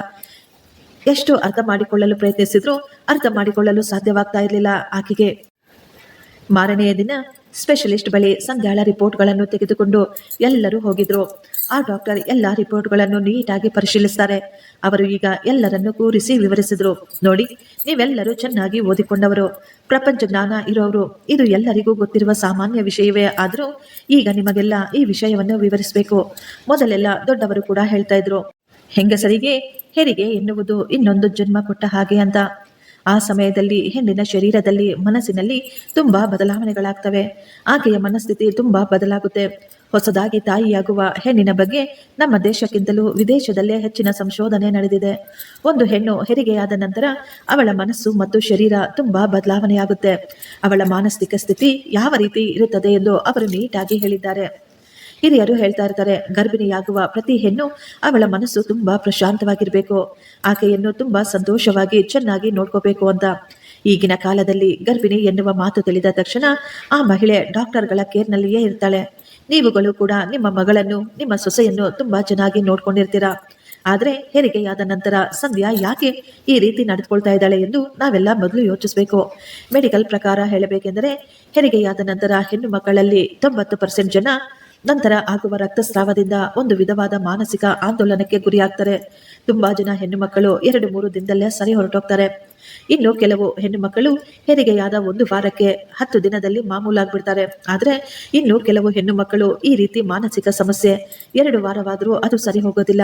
ಎಷ್ಟು ಅರ್ಥ ಮಾಡಿಕೊಳ್ಳಲು ಪ್ರಯತ್ನಿಸಿದ್ರು ಅರ್ಥ ಮಾಡಿಕೊಳ್ಳಲು ಸಾಧ್ಯವಾಗ್ತಾ ಇರಲಿಲ್ಲ ಆಕೆಗೆ. ಮಾರನೆಯ ದಿನ ಸ್ಪೆಷಲಿಸ್ಟ್ ಬಳಿ ಸಂಧ್ಯಾಳ ರಿಪೋರ್ಟ್ಗಳನ್ನು ತೆಗೆದುಕೊಂಡು ಎಲ್ಲರೂ ಹೋಗಿದ್ರು. ಆ ಡಾಕ್ಟರ್ ಎಲ್ಲ ರಿಪೋರ್ಟ್ಗಳನ್ನು ನೀಟಾಗಿ ಪರಿಶೀಲಿಸ್ತಾರೆ. ಅವರು ಈಗ ಎಲ್ಲರನ್ನು ಕೂರಿಸಿ ವಿವರಿಸಿದರು. ನೋಡಿ, ನೀವೆಲ್ಲರೂ ಚೆನ್ನಾಗಿ ಓದಿಕೊಂಡವರು. ಪ್ರಪಂಚ ಜ್ಞಾನ ಇರೋರು ಇದು ಎಲ್ಲರಿಗೂ ಗೊತ್ತಿರುವ ಸಾಮಾನ್ಯ ವಿಷಯವೇ. ಆದರೂ ಈಗ ನಿಮಗೆಲ್ಲ ಈ ವಿಷಯವನ್ನು ವಿವರಿಸಬೇಕು. ಮೊದಲೆಲ್ಲ ದೊಡ್ಡವರು ಕೂಡ ಹೇಳ್ತಾ ಇದ್ರು. ಹೆಂಗಸರಿಗೆ ಹೆರಿಗೆ ಎನ್ನುವುದು ಇನ್ನೊಂದು ಜನ್ಮ ಕೊಟ್ಟ ಹಾಗೆ ಅಂತ. ಆ ಸಮಯದಲ್ಲಿ ಹೆಣ್ಣಿನ ಶರೀರದಲ್ಲಿ ಮನಸ್ಸಿನಲ್ಲಿ ತುಂಬಾ ಬದಲಾವಣೆಗಳಾಗ್ತವೆ. ಆಕೆಯ ಮನಸ್ಥಿತಿ ತುಂಬಾ ಬದಲಾಗುತ್ತೆ. ಹೊಸದಾಗಿ ತಾಯಿಯಾಗುವ ಹೆಣ್ಣಿನ ಬಗ್ಗೆ ನಮ್ಮ ದೇಶಕ್ಕಿಂತಲೂ ವಿದೇಶದಲ್ಲೇ ಹೆಚ್ಚಿನ ಸಂಶೋಧನೆ ನಡೆದಿದೆ. ಒಂದು ಹೆಣ್ಣು ಹೆರಿಗೆಯಾದ ನಂತರ ಅವಳ ಮನಸ್ಸು ಮತ್ತು ಶರೀರ ತುಂಬಾ ಬದಲಾವಣೆಯಾಗುತ್ತೆ. ಅವಳ ಮಾನಸಿಕ ಸ್ಥಿತಿ ಯಾವ ರೀತಿ ಇರುತ್ತದೆ ಎಂದು ಅವರು ನೀಟಾಗಿ ಹೇಳಿದ್ದಾರೆ. ಹಿರಿಯರು ಹೇಳ್ತಾ ಇರ್ತಾರೆ, ಗರ್ಭಿಣಿಯಾಗುವ ಪ್ರತಿ ಹೆಣ್ಣು ಅವಳ ಮನಸ್ಸು ತುಂಬಾ ಪ್ರಶಾಂತವಾಗಿರಬೇಕು. ಆಕೆಯನ್ನು ತುಂಬಾ ಸಂತೋಷವಾಗಿ ಚೆನ್ನಾಗಿ ನೋಡ್ಕೋಬೇಕು ಅಂತ. ಈಗಿನ ಕಾಲದಲ್ಲಿ ಗರ್ಭಿಣಿ ಎನ್ನುವ ಮಾತು ತಿಳಿದ ತಕ್ಷಣ ಆ ಮಹಿಳೆ ಡಾಕ್ಟರ್ಗಳ ಕೇರ್ನಲ್ಲಿಯೇ ಇರ್ತಾಳೆ. ನೀವುಗಳು ಕೂಡ ನಿಮ್ಮ ಮಗಳನ್ನು, ನಿಮ್ಮ ಸೊಸೆಯನ್ನು ತುಂಬಾ ಚೆನ್ನಾಗಿ ನೋಡ್ಕೊಂಡಿರ್ತೀರಾ? ಆದ್ರೆ ಹೆರಿಗೆಯಾದ ನಂತರ ಸಂಧ್ಯಾ ಯಾಕೆ ಈ ರೀತಿ ನಡೆದುಕೊಳ್ತಾ ಇದ್ದಾಳೆ ಎಂದು ನಾವೆಲ್ಲ ಮೊದಲು ಯೋಚಿಸಬೇಕು. ಮೆಡಿಕಲ್ ಪ್ರಕಾರ ಹೇಳಬೇಕೆಂದರೆ, ಹೆರಿಗೆಯಾದ ನಂತರ ಹೆಣ್ಣು ಮಕ್ಕಳಲ್ಲಿ ತೊಂಬತ್ತು ಪರ್ಸೆಂಟ್ ಜನ ನಂತರ ಆಗುವ ರಕ್ತಸ್ರಾವದಿಂದ ಒಂದು ವಿಧವಾದ ಮಾನಸಿಕ ಆಂದೋಲನಕ್ಕೆ ಗುರಿಯಾಗ್ತಾರೆ. ತುಂಬಾ ಜನ ಹೆಣ್ಣು ಮಕ್ಕಳು ಎರಡು ಮೂರು ದಿನದಲ್ಲೇ ಸರಿ ಹೊರಟೋಗ್ತಾರೆ. ಇನ್ನು ಕೆಲವು ಹೆಣ್ಣು ಮಕ್ಕಳು ಹೆರಿಗೆಯಾದ ಒಂದು ವಾರಕ್ಕೆ ಹತ್ತು ದಿನದಲ್ಲಿ ಮಾಮೂಲಾಗ್ಬಿಡ್ತಾರೆ. ಆದರೆ ಇನ್ನು ಕೆಲವು ಹೆಣ್ಣು ಮಕ್ಕಳು ಈ ರೀತಿ ಮಾನಸಿಕ ಸಮಸ್ಯೆ, ಎರಡು ವಾರವಾದರೂ ಅದು ಸರಿ ಹೋಗೋದಿಲ್ಲ.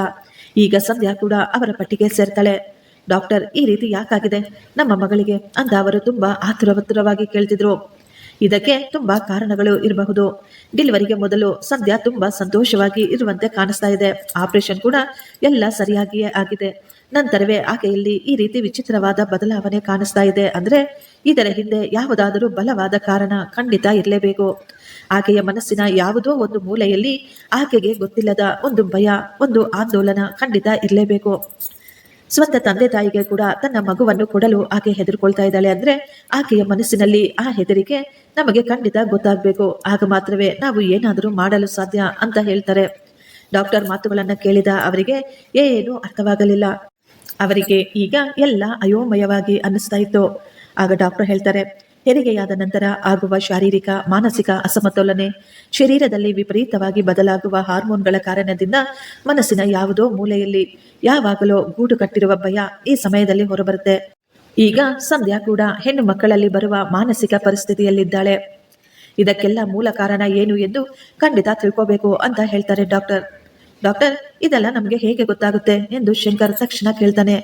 ಈಗ ಸಂಧ್ಯಾ ಕೂಡ ಅವರ ಪಟ್ಟಿಗೆ ಸೇರ್ತಾಳೆ. ಡಾಕ್ಟರ್ ಈ ರೀತಿ ಯಾಕಾಗಿದೆ? ನಮ್ಮ ಮಗಳಿಗೆ ಅಂತ ಅವರು ತುಂಬಾ ಆತುರವತ್ತುರವಾಗಿ ಕೇಳ್ತಿದ್ರು. ಇದಕ್ಕೆ ತುಂಬಾ ಕಾರಣಗಳು ಇರಬಹುದು. ಡೆಲಿವರಿಗೆ ಮೊದಲು ಸಂಧ್ಯಾ ತುಂಬಾ ಸಂತೋಷವಾಗಿ ಇರುವಂತೆ ಕಾಣಿಸ್ತಾ ಇದೆ. ಆಪರೇಷನ್ ಕೂಡ ಎಲ್ಲ ಸರಿಯಾಗಿಯೇ ಆಗಿದೆ. ನಂತರವೇ ಆಕೆಯಲ್ಲಿ ಈ ರೀತಿ ವಿಚಿತ್ರವಾದ ಬದಲಾವಣೆ ಕಾಣಿಸ್ತಾ ಇದೆ ಅಂದ್ರೆ ಇದರ ಹಿಂದೆ ಯಾವುದಾದರೂ ಬಲವಾದ ಕಾರಣ ಖಂಡಿತ ಇರಲೇಬೇಕು. ಆಕೆಯ ಮನಸ್ಸಿನ ಯಾವುದೋ ಒಂದು ಮೂಲೆಯಲ್ಲಿ ಆಕೆಗೆ ಗೊತ್ತಿಲ್ಲದ ಒಂದು ಭಯ, ಒಂದು ಆಂದೋಲನ ಖಂಡಿತ ಇರಲೇಬೇಕು. ಸ್ವಂತ ತಂದೆ ತಾಯಿಗೆ ಕೂಡ ತನ್ನ ಮಗುವನ್ನು ಕೊಡಲು ಆಕೆ ಹೆದರ್ಕೊಳ್ತಾ ಇದ್ದಾಳೆ ಅಂದ್ರೆ ಆಕೆಯ ಮನಸ್ಸಿನಲ್ಲಿ ಆ ಹೆದರಿಕೆ ನಮಗೆ ಖಂಡಿತ ಗೊತ್ತಾಗಬೇಕು. ಆಗ ಮಾತ್ರವೇ ನಾವು ಏನಾದರೂ ಮಾಡಲು ಸಾಧ್ಯ ಅಂತ ಹೇಳ್ತಾರೆ. ಡಾಕ್ಟರ್ ಮಾತುಗಳನ್ನ ಕೇಳಿದ ಅವರಿಗೆ ಏನೂ ಅರ್ಥವಾಗಲಿಲ್ಲ. ಅವರಿಗೆ ಈಗ ಎಲ್ಲ ಅಯೋಮಯವಾಗಿ ಅನ್ನಿಸ್ತಾ ಇತ್ತು. ಆಗ ಡಾಕ್ಟರ್ ಹೇಳ್ತಾರೆ ಹೆರಿಗೆಯಾದ ನಂತರ ಆಗುವ ಶಾರೀರಿಕ, ಮಾನಸಿಕ ಅಸಮತೋಲನೆ, ಶರೀರದಲ್ಲಿ ವಿಪರೀತವಾಗಿ ಬದಲಾಗುವ ಹಾರ್ಮೋನ್ಗಳ ಕಾರಣದಿಂದ ಮನಸ್ಸಿನ ಯಾವುದೋ ಮೂಲೆಯಲ್ಲಿ, ಯಾವಾಗಲೋ ಗೂಡು ಕಟ್ಟಿರುವ ಭಯ ಈ ಸಮಯದಲ್ಲಿ ಹೊರಬರುತ್ತೆ. ಈಗ ಸಂಧ್ಯಾ ಕೂಡ ಹೆಣ್ಣು ಮಕ್ಕಳಲ್ಲಿ ಬರುವ ಮಾನಸಿಕ ಪರಿಸ್ಥಿತಿಯಲ್ಲಿದ್ದಾಳೆ. ಇದಕ್ಕೆಲ್ಲ ಮೂಲ ಕಾರಣ ಏನು ಎಂದು ಖಂಡಿತ ತಿಳ್ಕೋಬೇಕು ಅಂತ ಹೇಳ್ತಾರೆ ಡಾಕ್ಟರ್. ಡಾಕ್ಟರ್, ಇದೆಲ್ಲ ನಮಗೆ ಹೇಗೆ ಗೊತ್ತಾಗುತ್ತೆ ಎಂದು ಶಂಕರ್ ತಕ್ಷಣ ಕೇಳ್ತಾನೆ.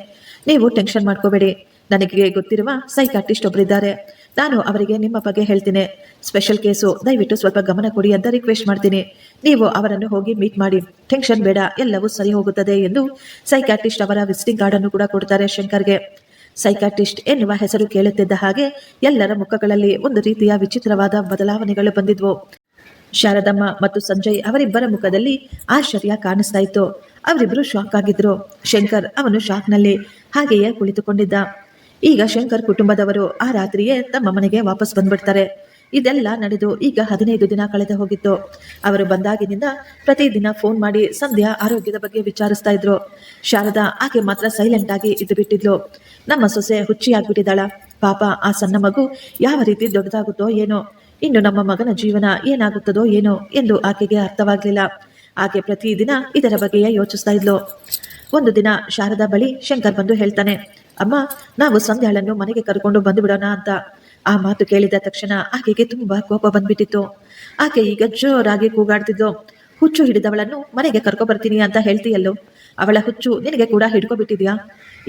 ನೀವು ಟೆನ್ಷನ್ ಮಾಡ್ಕೋಬೇಡಿ. ನನಗೆ ಗೊತ್ತಿರುವ ಸೈಕಾಟಿಸ್ಟ್ ಒಬ್ಬರಿದ್ದಾರೆ ನಾನು ಅವರಿಗೆ ನಿಮ್ಮ ಬಗ್ಗೆ ಹೇಳ್ತೀನಿ. ಸ್ಪೆಷಲ್ ಕೇಸು ದಯವಿಟ್ಟು ಸ್ವಲ್ಪ ಗಮನ ಕೊಡಿ ಅಂತ ರಿಕ್ವೆಸ್ಟ್ ಮಾಡ್ತೀನಿ. ನೀವು ಅವರನ್ನು ಹೋಗಿ ಮೀಟ್ ಮಾಡಿ. ಟೆನ್ಷನ್ ಬೇಡ, ಎಲ್ಲವೂ ಸರಿ ಹೋಗುತ್ತದೆ ಎಂದು ಸೈಕಾಟಿಸ್ಟ್ ಅವರ ವಿಸಿಟಿಂಗ್ ಕಾರ್ಡ್ ಅನ್ನು ಕೂಡ ಕೊಡ್ತಾರೆ ಶಂಕರ್ಗೆ. ಸೈಕಾಟಿಸ್ಟ್ ಎನ್ನುವ ಹೆಸರು ಕೇಳುತ್ತಿದ್ದ ಹಾಗೆ ಎಲ್ಲರ ಮುಖಗಳಲ್ಲಿ ಒಂದು ರೀತಿಯ ವಿಚಿತ್ರವಾದ ಬದಲಾವಣೆಗಳು ಬಂದಿದ್ವು. ಶಾರದಮ್ಮ ಮತ್ತು ಸಂಜಯ್ ಅವರಿಬ್ಬರ ಮುಖದಲ್ಲಿ ಆಶ್ಚರ್ಯ ಕಾಣಿಸ್ತಾ ಇತ್ತು. ಅವರಿಬ್ಬರು ಶಾಕ್ ಆಗಿದ್ರು. ಶಂಕರ್ ಅವನು ಶಾಕ್ನಲ್ಲಿ ಹಾಗೆಯೇ ಕುಳಿತುಕೊಂಡಿದ್ದ. ಈಗ ಶಂಕರ್ ಕುಟುಂಬದವರು ಆ ರಾತ್ರಿಯೇ ತಮ್ಮ ಮನೆಗೆ ವಾಪಸ್ ಬಂದ್ಬಿಡ್ತಾರೆ. ಇದೆಲ್ಲ ನಡೆದು ಈಗ ಹದಿನೈದು ದಿನ ಕಳೆದು ಹೋಗಿತ್ತು. ಅವರು ಬಂದಾಗಿನಿಂದ ಪ್ರತಿದಿನ ಫೋನ್ ಮಾಡಿ ಸಂಧ್ಯಾ ಆರೋಗ್ಯದ ಬಗ್ಗೆ ವಿಚಾರಿಸ್ತಾ ಇದ್ರು. ಶಾರದಾ ಆಕೆ ಮಾತ್ರ ಸೈಲೆಂಟ್ ಆಗಿ ಇದ್ದು ಬಿಟ್ಟಿದ್ಲು. ನಮ್ಮ ಸೊಸೆ ಹುಚ್ಚಿಯಾಗ್ಬಿಟ್ಟಿದ್ದಾಳ. ಪಾಪ ಆ ಸಣ್ಣ ಮಗು ಯಾವ ರೀತಿ ದೊಡ್ಡದಾಗುತ್ತೋ ಏನೋ. ಇನ್ನು ನಮ್ಮ ಮಗನ ಜೀವನ ಏನಾಗುತ್ತದೋ ಏನೋ ಎಂದು ಆಕೆಗೆ ಅರ್ಥವಾಗಲಿಲ್ಲ. ಆಕೆ ಪ್ರತಿದಿನ ಇದರ ಬಗ್ಗೆಯೇ ಯೋಚಿಸ್ತಾ ಇದ್ಲು. ಒಂದು ದಿನ ಶಾರದಾ ಬಳಿ ಶಂಕರ್ ಬಂದು ಹೇಳ್ತಾನೆ ಅಮ್ಮ, ನಾವು ಸಂಧ್ಯಾಳನ್ನು ಮನೆಗೆ ಕರ್ಕೊಂಡು ಬಂದು ಬಿಡೋಣ ಅಂತ. ಆ ಮಾತು ಕೇಳಿದ ತಕ್ಷಣ ಆಕೆಗೆ ತುಂಬಾ ಕೋಪ ಬಂದ್ಬಿಟ್ಟಿತ್ತು. ಆಕೆ ಈಗ ಜೋರಾಗಿ ಕೂಗಾಡ್ತಿದ್ದು ಹುಚ್ಚು ಹಿಡಿದವಳನ್ನು ಮನೆಗೆ ಕರ್ಕೊ ಬರ್ತೀನಿ ಅಂತ ಹೇಳ್ತೀಯಲ್ಲೋ? ಅವಳ ಹುಚ್ಚು ನಿನಗೆ ಕೂಡ ಹಿಡ್ಕೊಬಿಟ್ಟಿದ್ಯಾ?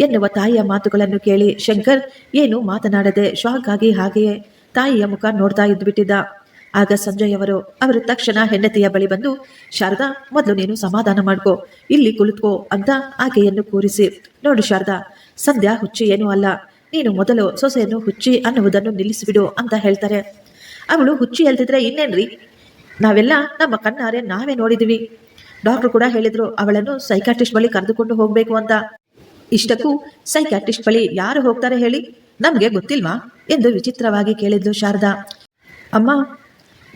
ಎನ್ನುವ ತಾಯಿಯ ಮಾತುಗಳನ್ನು ಕೇಳಿ ಶಂಕರ್ ಏನು ಮಾತನಾಡದೆ ಶಾಕ್ ಆಗಿ ಹಾಗೆಯೇ ತಾಯಿಯ ಮುಖ ನೋಡ್ತಾ ಇದ್ಬಿಟ್ಟಿದ್ದ. ಆಗ ಸಂಜಯ್ ಅವರು ಅವರು ತಕ್ಷಣ ಹೆಂಡತಿಯ ಬಳಿ ಬಂದು, ಶಾರದಾ, ಮೊದಲು ನೀನು ಸಮಾಧಾನ ಮಾಡ್ಕೋ, ಇಲ್ಲಿ ಕುಳಿತುಕೋ ಅಂತ ಆಕೆಯನ್ನು ಕೂರಿಸಿ, ನೋಡು ಶಾರದಾ ಸಂಧ್ಯಾ ಹುಚ್ಚಿ ಏನೂ ಅಲ್ಲ. ನೀನು ಮೊದಲು ಸೊಸೆಯನ್ನು ಹುಚ್ಚಿ ಅನ್ನುವುದನ್ನು ನಿಲ್ಲಿಸಿಬಿಡು ಅಂತ ಹೇಳ್ತಾರೆ. ಅವಳು ಹುಚ್ಚಿ ಹೇಳ್ತಿದ್ರೆ ಇನ್ನೇನ್ರಿ? ನಾವೆಲ್ಲ ನಮ್ಮ ಕಣ್ಣಾರೆ ನಾವೇ ನೋಡಿದ್ವಿ. ಡಾಕ್ಟರ್ ಕೂಡ ಹೇಳಿದ್ರು ಅವಳನ್ನು ಸೈಕಾಟಿಸ್ಟ್ ಬಳಿ ಕರೆದುಕೊಂಡು ಹೋಗ್ಬೇಕು ಅಂತ. ಇಷ್ಟಕ್ಕೂ ಸೈಕಾಟ್ರಿಸ್ಟ್ ಬಳಿ ಯಾರು ಹೋಗ್ತಾರೆ ಹೇಳಿ? ನಮ್ಗೆ ಗೊತ್ತಿಲ್ವಾ? ಎಂದು ವಿಚಿತ್ರವಾಗಿ ಕೇಳಿದ್ಲು ಶಾರದಾ. ಅಮ್ಮ,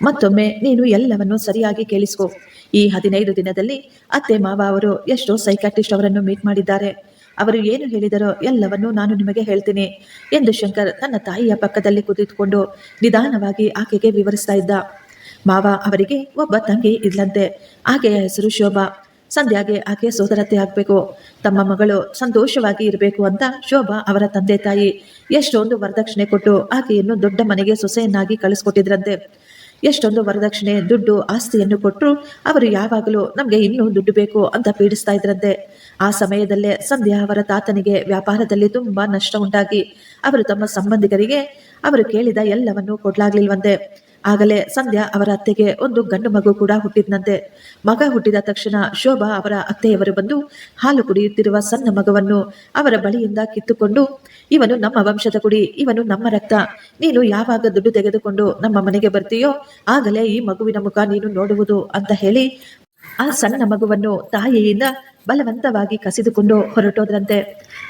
ಮತ್ತೊಮ್ಮೆ ನೀನು ಎಲ್ಲವನ್ನು ಸರಿಯಾಗಿ ಕೇಳಿಸ್ಕೊ. ಈ ಹದಿನೈದು ದಿನದಲ್ಲಿ ಅತ್ತೆ ಮಾವ ಅವರು ಎಷ್ಟೋ ಸೈಕಾಟಿಸ್ಟ್ ಅವರನ್ನು ಮೀಟ್ ಮಾಡಿದ್ದಾರೆ. ಅವರು ಏನು ಹೇಳಿದರೋ ಎಲ್ಲವನ್ನೂ ನಾನು ನಿಮಗೆ ಹೇಳ್ತೀನಿ ಎಂದು ಶಂಕರ್ ತನ್ನ ತಾಯಿಯ ಪಕ್ಕದಲ್ಲಿ ಕುಳಿತುಕೊಂಡು ನಿಧಾನವಾಗಿ ಆಕೆಗೆ ವಿವರಿಸ್ತಾ ಇದ್ದ. ಮಾವ ಅವರಿಗೆ ಒಬ್ಬ ತಂಗಿ ಇದ್ಲಂತೆ. ಆಕೆಯ ಹೆಸರು ಶೋಭಾ. ಸಂಧ್ಯಾಗೆ ಆಕೆ ಸೋದರತೆ ಆಗಬೇಕು. ತಮ್ಮ ಮಗಳು ಸಂತೋಷವಾಗಿ ಇರಬೇಕು ಅಂತ ಶೋಭಾ ಅವರ ತಂದೆ ತಾಯಿ ಎಷ್ಟೊಂದು ವರದಕ್ಷಿಣೆ ಕೊಟ್ಟು ಆಕೆಯನ್ನು ದೊಡ್ಡ ಮನೆಗೆ ಸೊಸೆಯನ್ನಾಗಿ ಕಳಿಸ್ಕೊಟ್ಟಿದ್ರಂತೆ. ಎಷ್ಟೊಂದು ವರದಕ್ಷಿಣೆ, ದುಡ್ಡು, ಆಸ್ತಿಯನ್ನು ಕೊಟ್ಟರು ಅವರು ಯಾವಾಗಲೂ ನಮಗೆ ಇನ್ನೂ ದುಡ್ಡು ಬೇಕು ಅಂತ ಪೀಡಿಸ್ತಾ ಇದ್ರಂತೆ. ಆ ಸಮಯದಲ್ಲೇ ಸಂಧ್ಯಾ ಅವರ ತಾತನಿಗೆ ವ್ಯಾಪಾರದಲ್ಲಿ ತುಂಬಾ ನಷ್ಟ ಉಂಟಾಗಿ ಅವರು ತಮ್ಮ ಸಂಬಂಧಿಕರಿಗೆ ಅವರು ಕೇಳಿದ ಎಲ್ಲವನ್ನೂ ಕೊಡ್ಲಾಗ್ಲಿಲ್ವಂತೆ. ಆಗಲೇ ಸಂಧ್ಯಾ ಅವರ ಅತ್ತೆಗೆ ಒಂದು ಗಂಡು ಮಗು ಕೂಡ ಹುಟ್ಟಿದ್ನಂತೆ. ಮಗ ಹುಟ್ಟಿದ ತಕ್ಷಣ ಶೋಭಾ ಅವರ ಅತ್ತೆಯವರು ಬಂದು ಹಾಲು ಕುಡಿಯುತ್ತಿರುವ ಸಣ್ಣ ಮಗುವನ್ನು ಅವರ ಬಳಿಯಿಂದ ಕಿತ್ತುಕೊಂಡು, ಇವನು ನಮ್ಮ ವಂಶದ ಕುಡಿ, ಇವನು ನಮ್ಮ ರಕ್ತ. ನೀನು ಯಾವಾಗ ದುಡ್ಡು ತೆಗೆದುಕೊಂಡು ನಮ್ಮ ಮನೆಗೆ ಬರ್ತೀಯೋ, ಆಗಲೇ ಈ ಮಗುವಿನ ಮುಖ ನೀನು ನೋಡುವುದು ಅಂತ ಹೇಳಿ ಆ ಸಣ್ಣ ಮಗುವನ್ನು ತಾಯಿಯಿಂದ ಬಲವಂತವಾಗಿ ಕಸಿದುಕೊಂಡು ಹೊರಟೋದ್ರಂತೆ.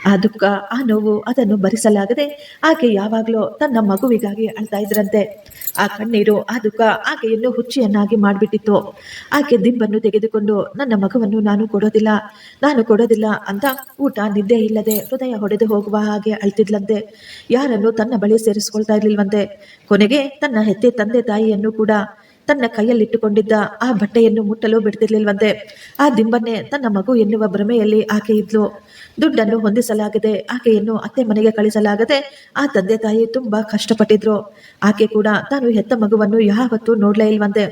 ಆ ದುಃಖ, ಆ ನೋವು ಅದನ್ನು ಭರಿಸಲಾಗದೆ ಆಕೆ ಯಾವಾಗಲೂ ತನ್ನ ಮಗುವಿಗಾಗಿ ಅಳ್ತಾ ಇದ್ರಂತೆ ಆ ಕಣ್ಣೀರು, ಆ ದುಃಖ ಆಕೆಯನ್ನು ಹುಚ್ಚಿಯನ್ನಾಗಿ ಮಾಡಿಬಿಟ್ಟಿತ್ತು. ಆಕೆ ದಿಂಬನ್ನು ತೆಗೆದುಕೊಂಡು, ನನ್ನ ಮಗುವನ್ನು ನಾನು ಕೊಡೋದಿಲ್ಲ ನಾನು ಕೊಡೋದಿಲ್ಲ ಅಂತ ಊಟ ನಿದ್ದೆ ಇಲ್ಲದೆ ಹೃದಯ ಹೊಡೆದು ಹೋಗುವ ಹಾಗೆ ಅಳ್ತಿದ್ಲಂತೆ. ಯಾರನ್ನು ತನ್ನ ಬಳಿ ಸೇರಿಸ್ಕೊಳ್ತಾ ಇರ್ಲಿಲ್ವಂತೆ. ಕೊನೆಗೆ ತನ್ನ ಹೆತ್ತೆ ತಂದೆ ತಾಯಿಯನ್ನು ಕೂಡ ತನ್ನ ಕೈಯಲ್ಲಿಟ್ಟುಕೊಂಡಿದ್ದ ಆ ಬಟ್ಟೆಯನ್ನು ಮುಟ್ಟಲು ಬಿಡ್ತಿರ್ಲಿಲ್ವಂತೆ. ಆ ದಿಂಬನ್ನೇ ತನ್ನ ಮಗು ಎನ್ನುವ ಭ್ರಮೆಯಲ್ಲಿ ಆಕೆ ಇದ್ಲು. ದುಡ್ಡನ್ನು ಹೊಂದಿಸಲಾಗಿದೆ ಆಕೆಯನ್ನು ಅತ್ತೆ ಮನೆಗೆ ಕಳಿಸಲಾಗದೆ ಆ ತಂದೆ ತಾಯಿ ತುಂಬಾ ಕಷ್ಟಪಟ್ಟಿದ್ರು. ಆಕೆ ಕೂಡ ತಾನು ಹೆತ್ತ ಮಗುವನ್ನು ಯಾವತ್ತೂ ನೋಡ್ಲೇ ಇಲ್ವಂತೆ.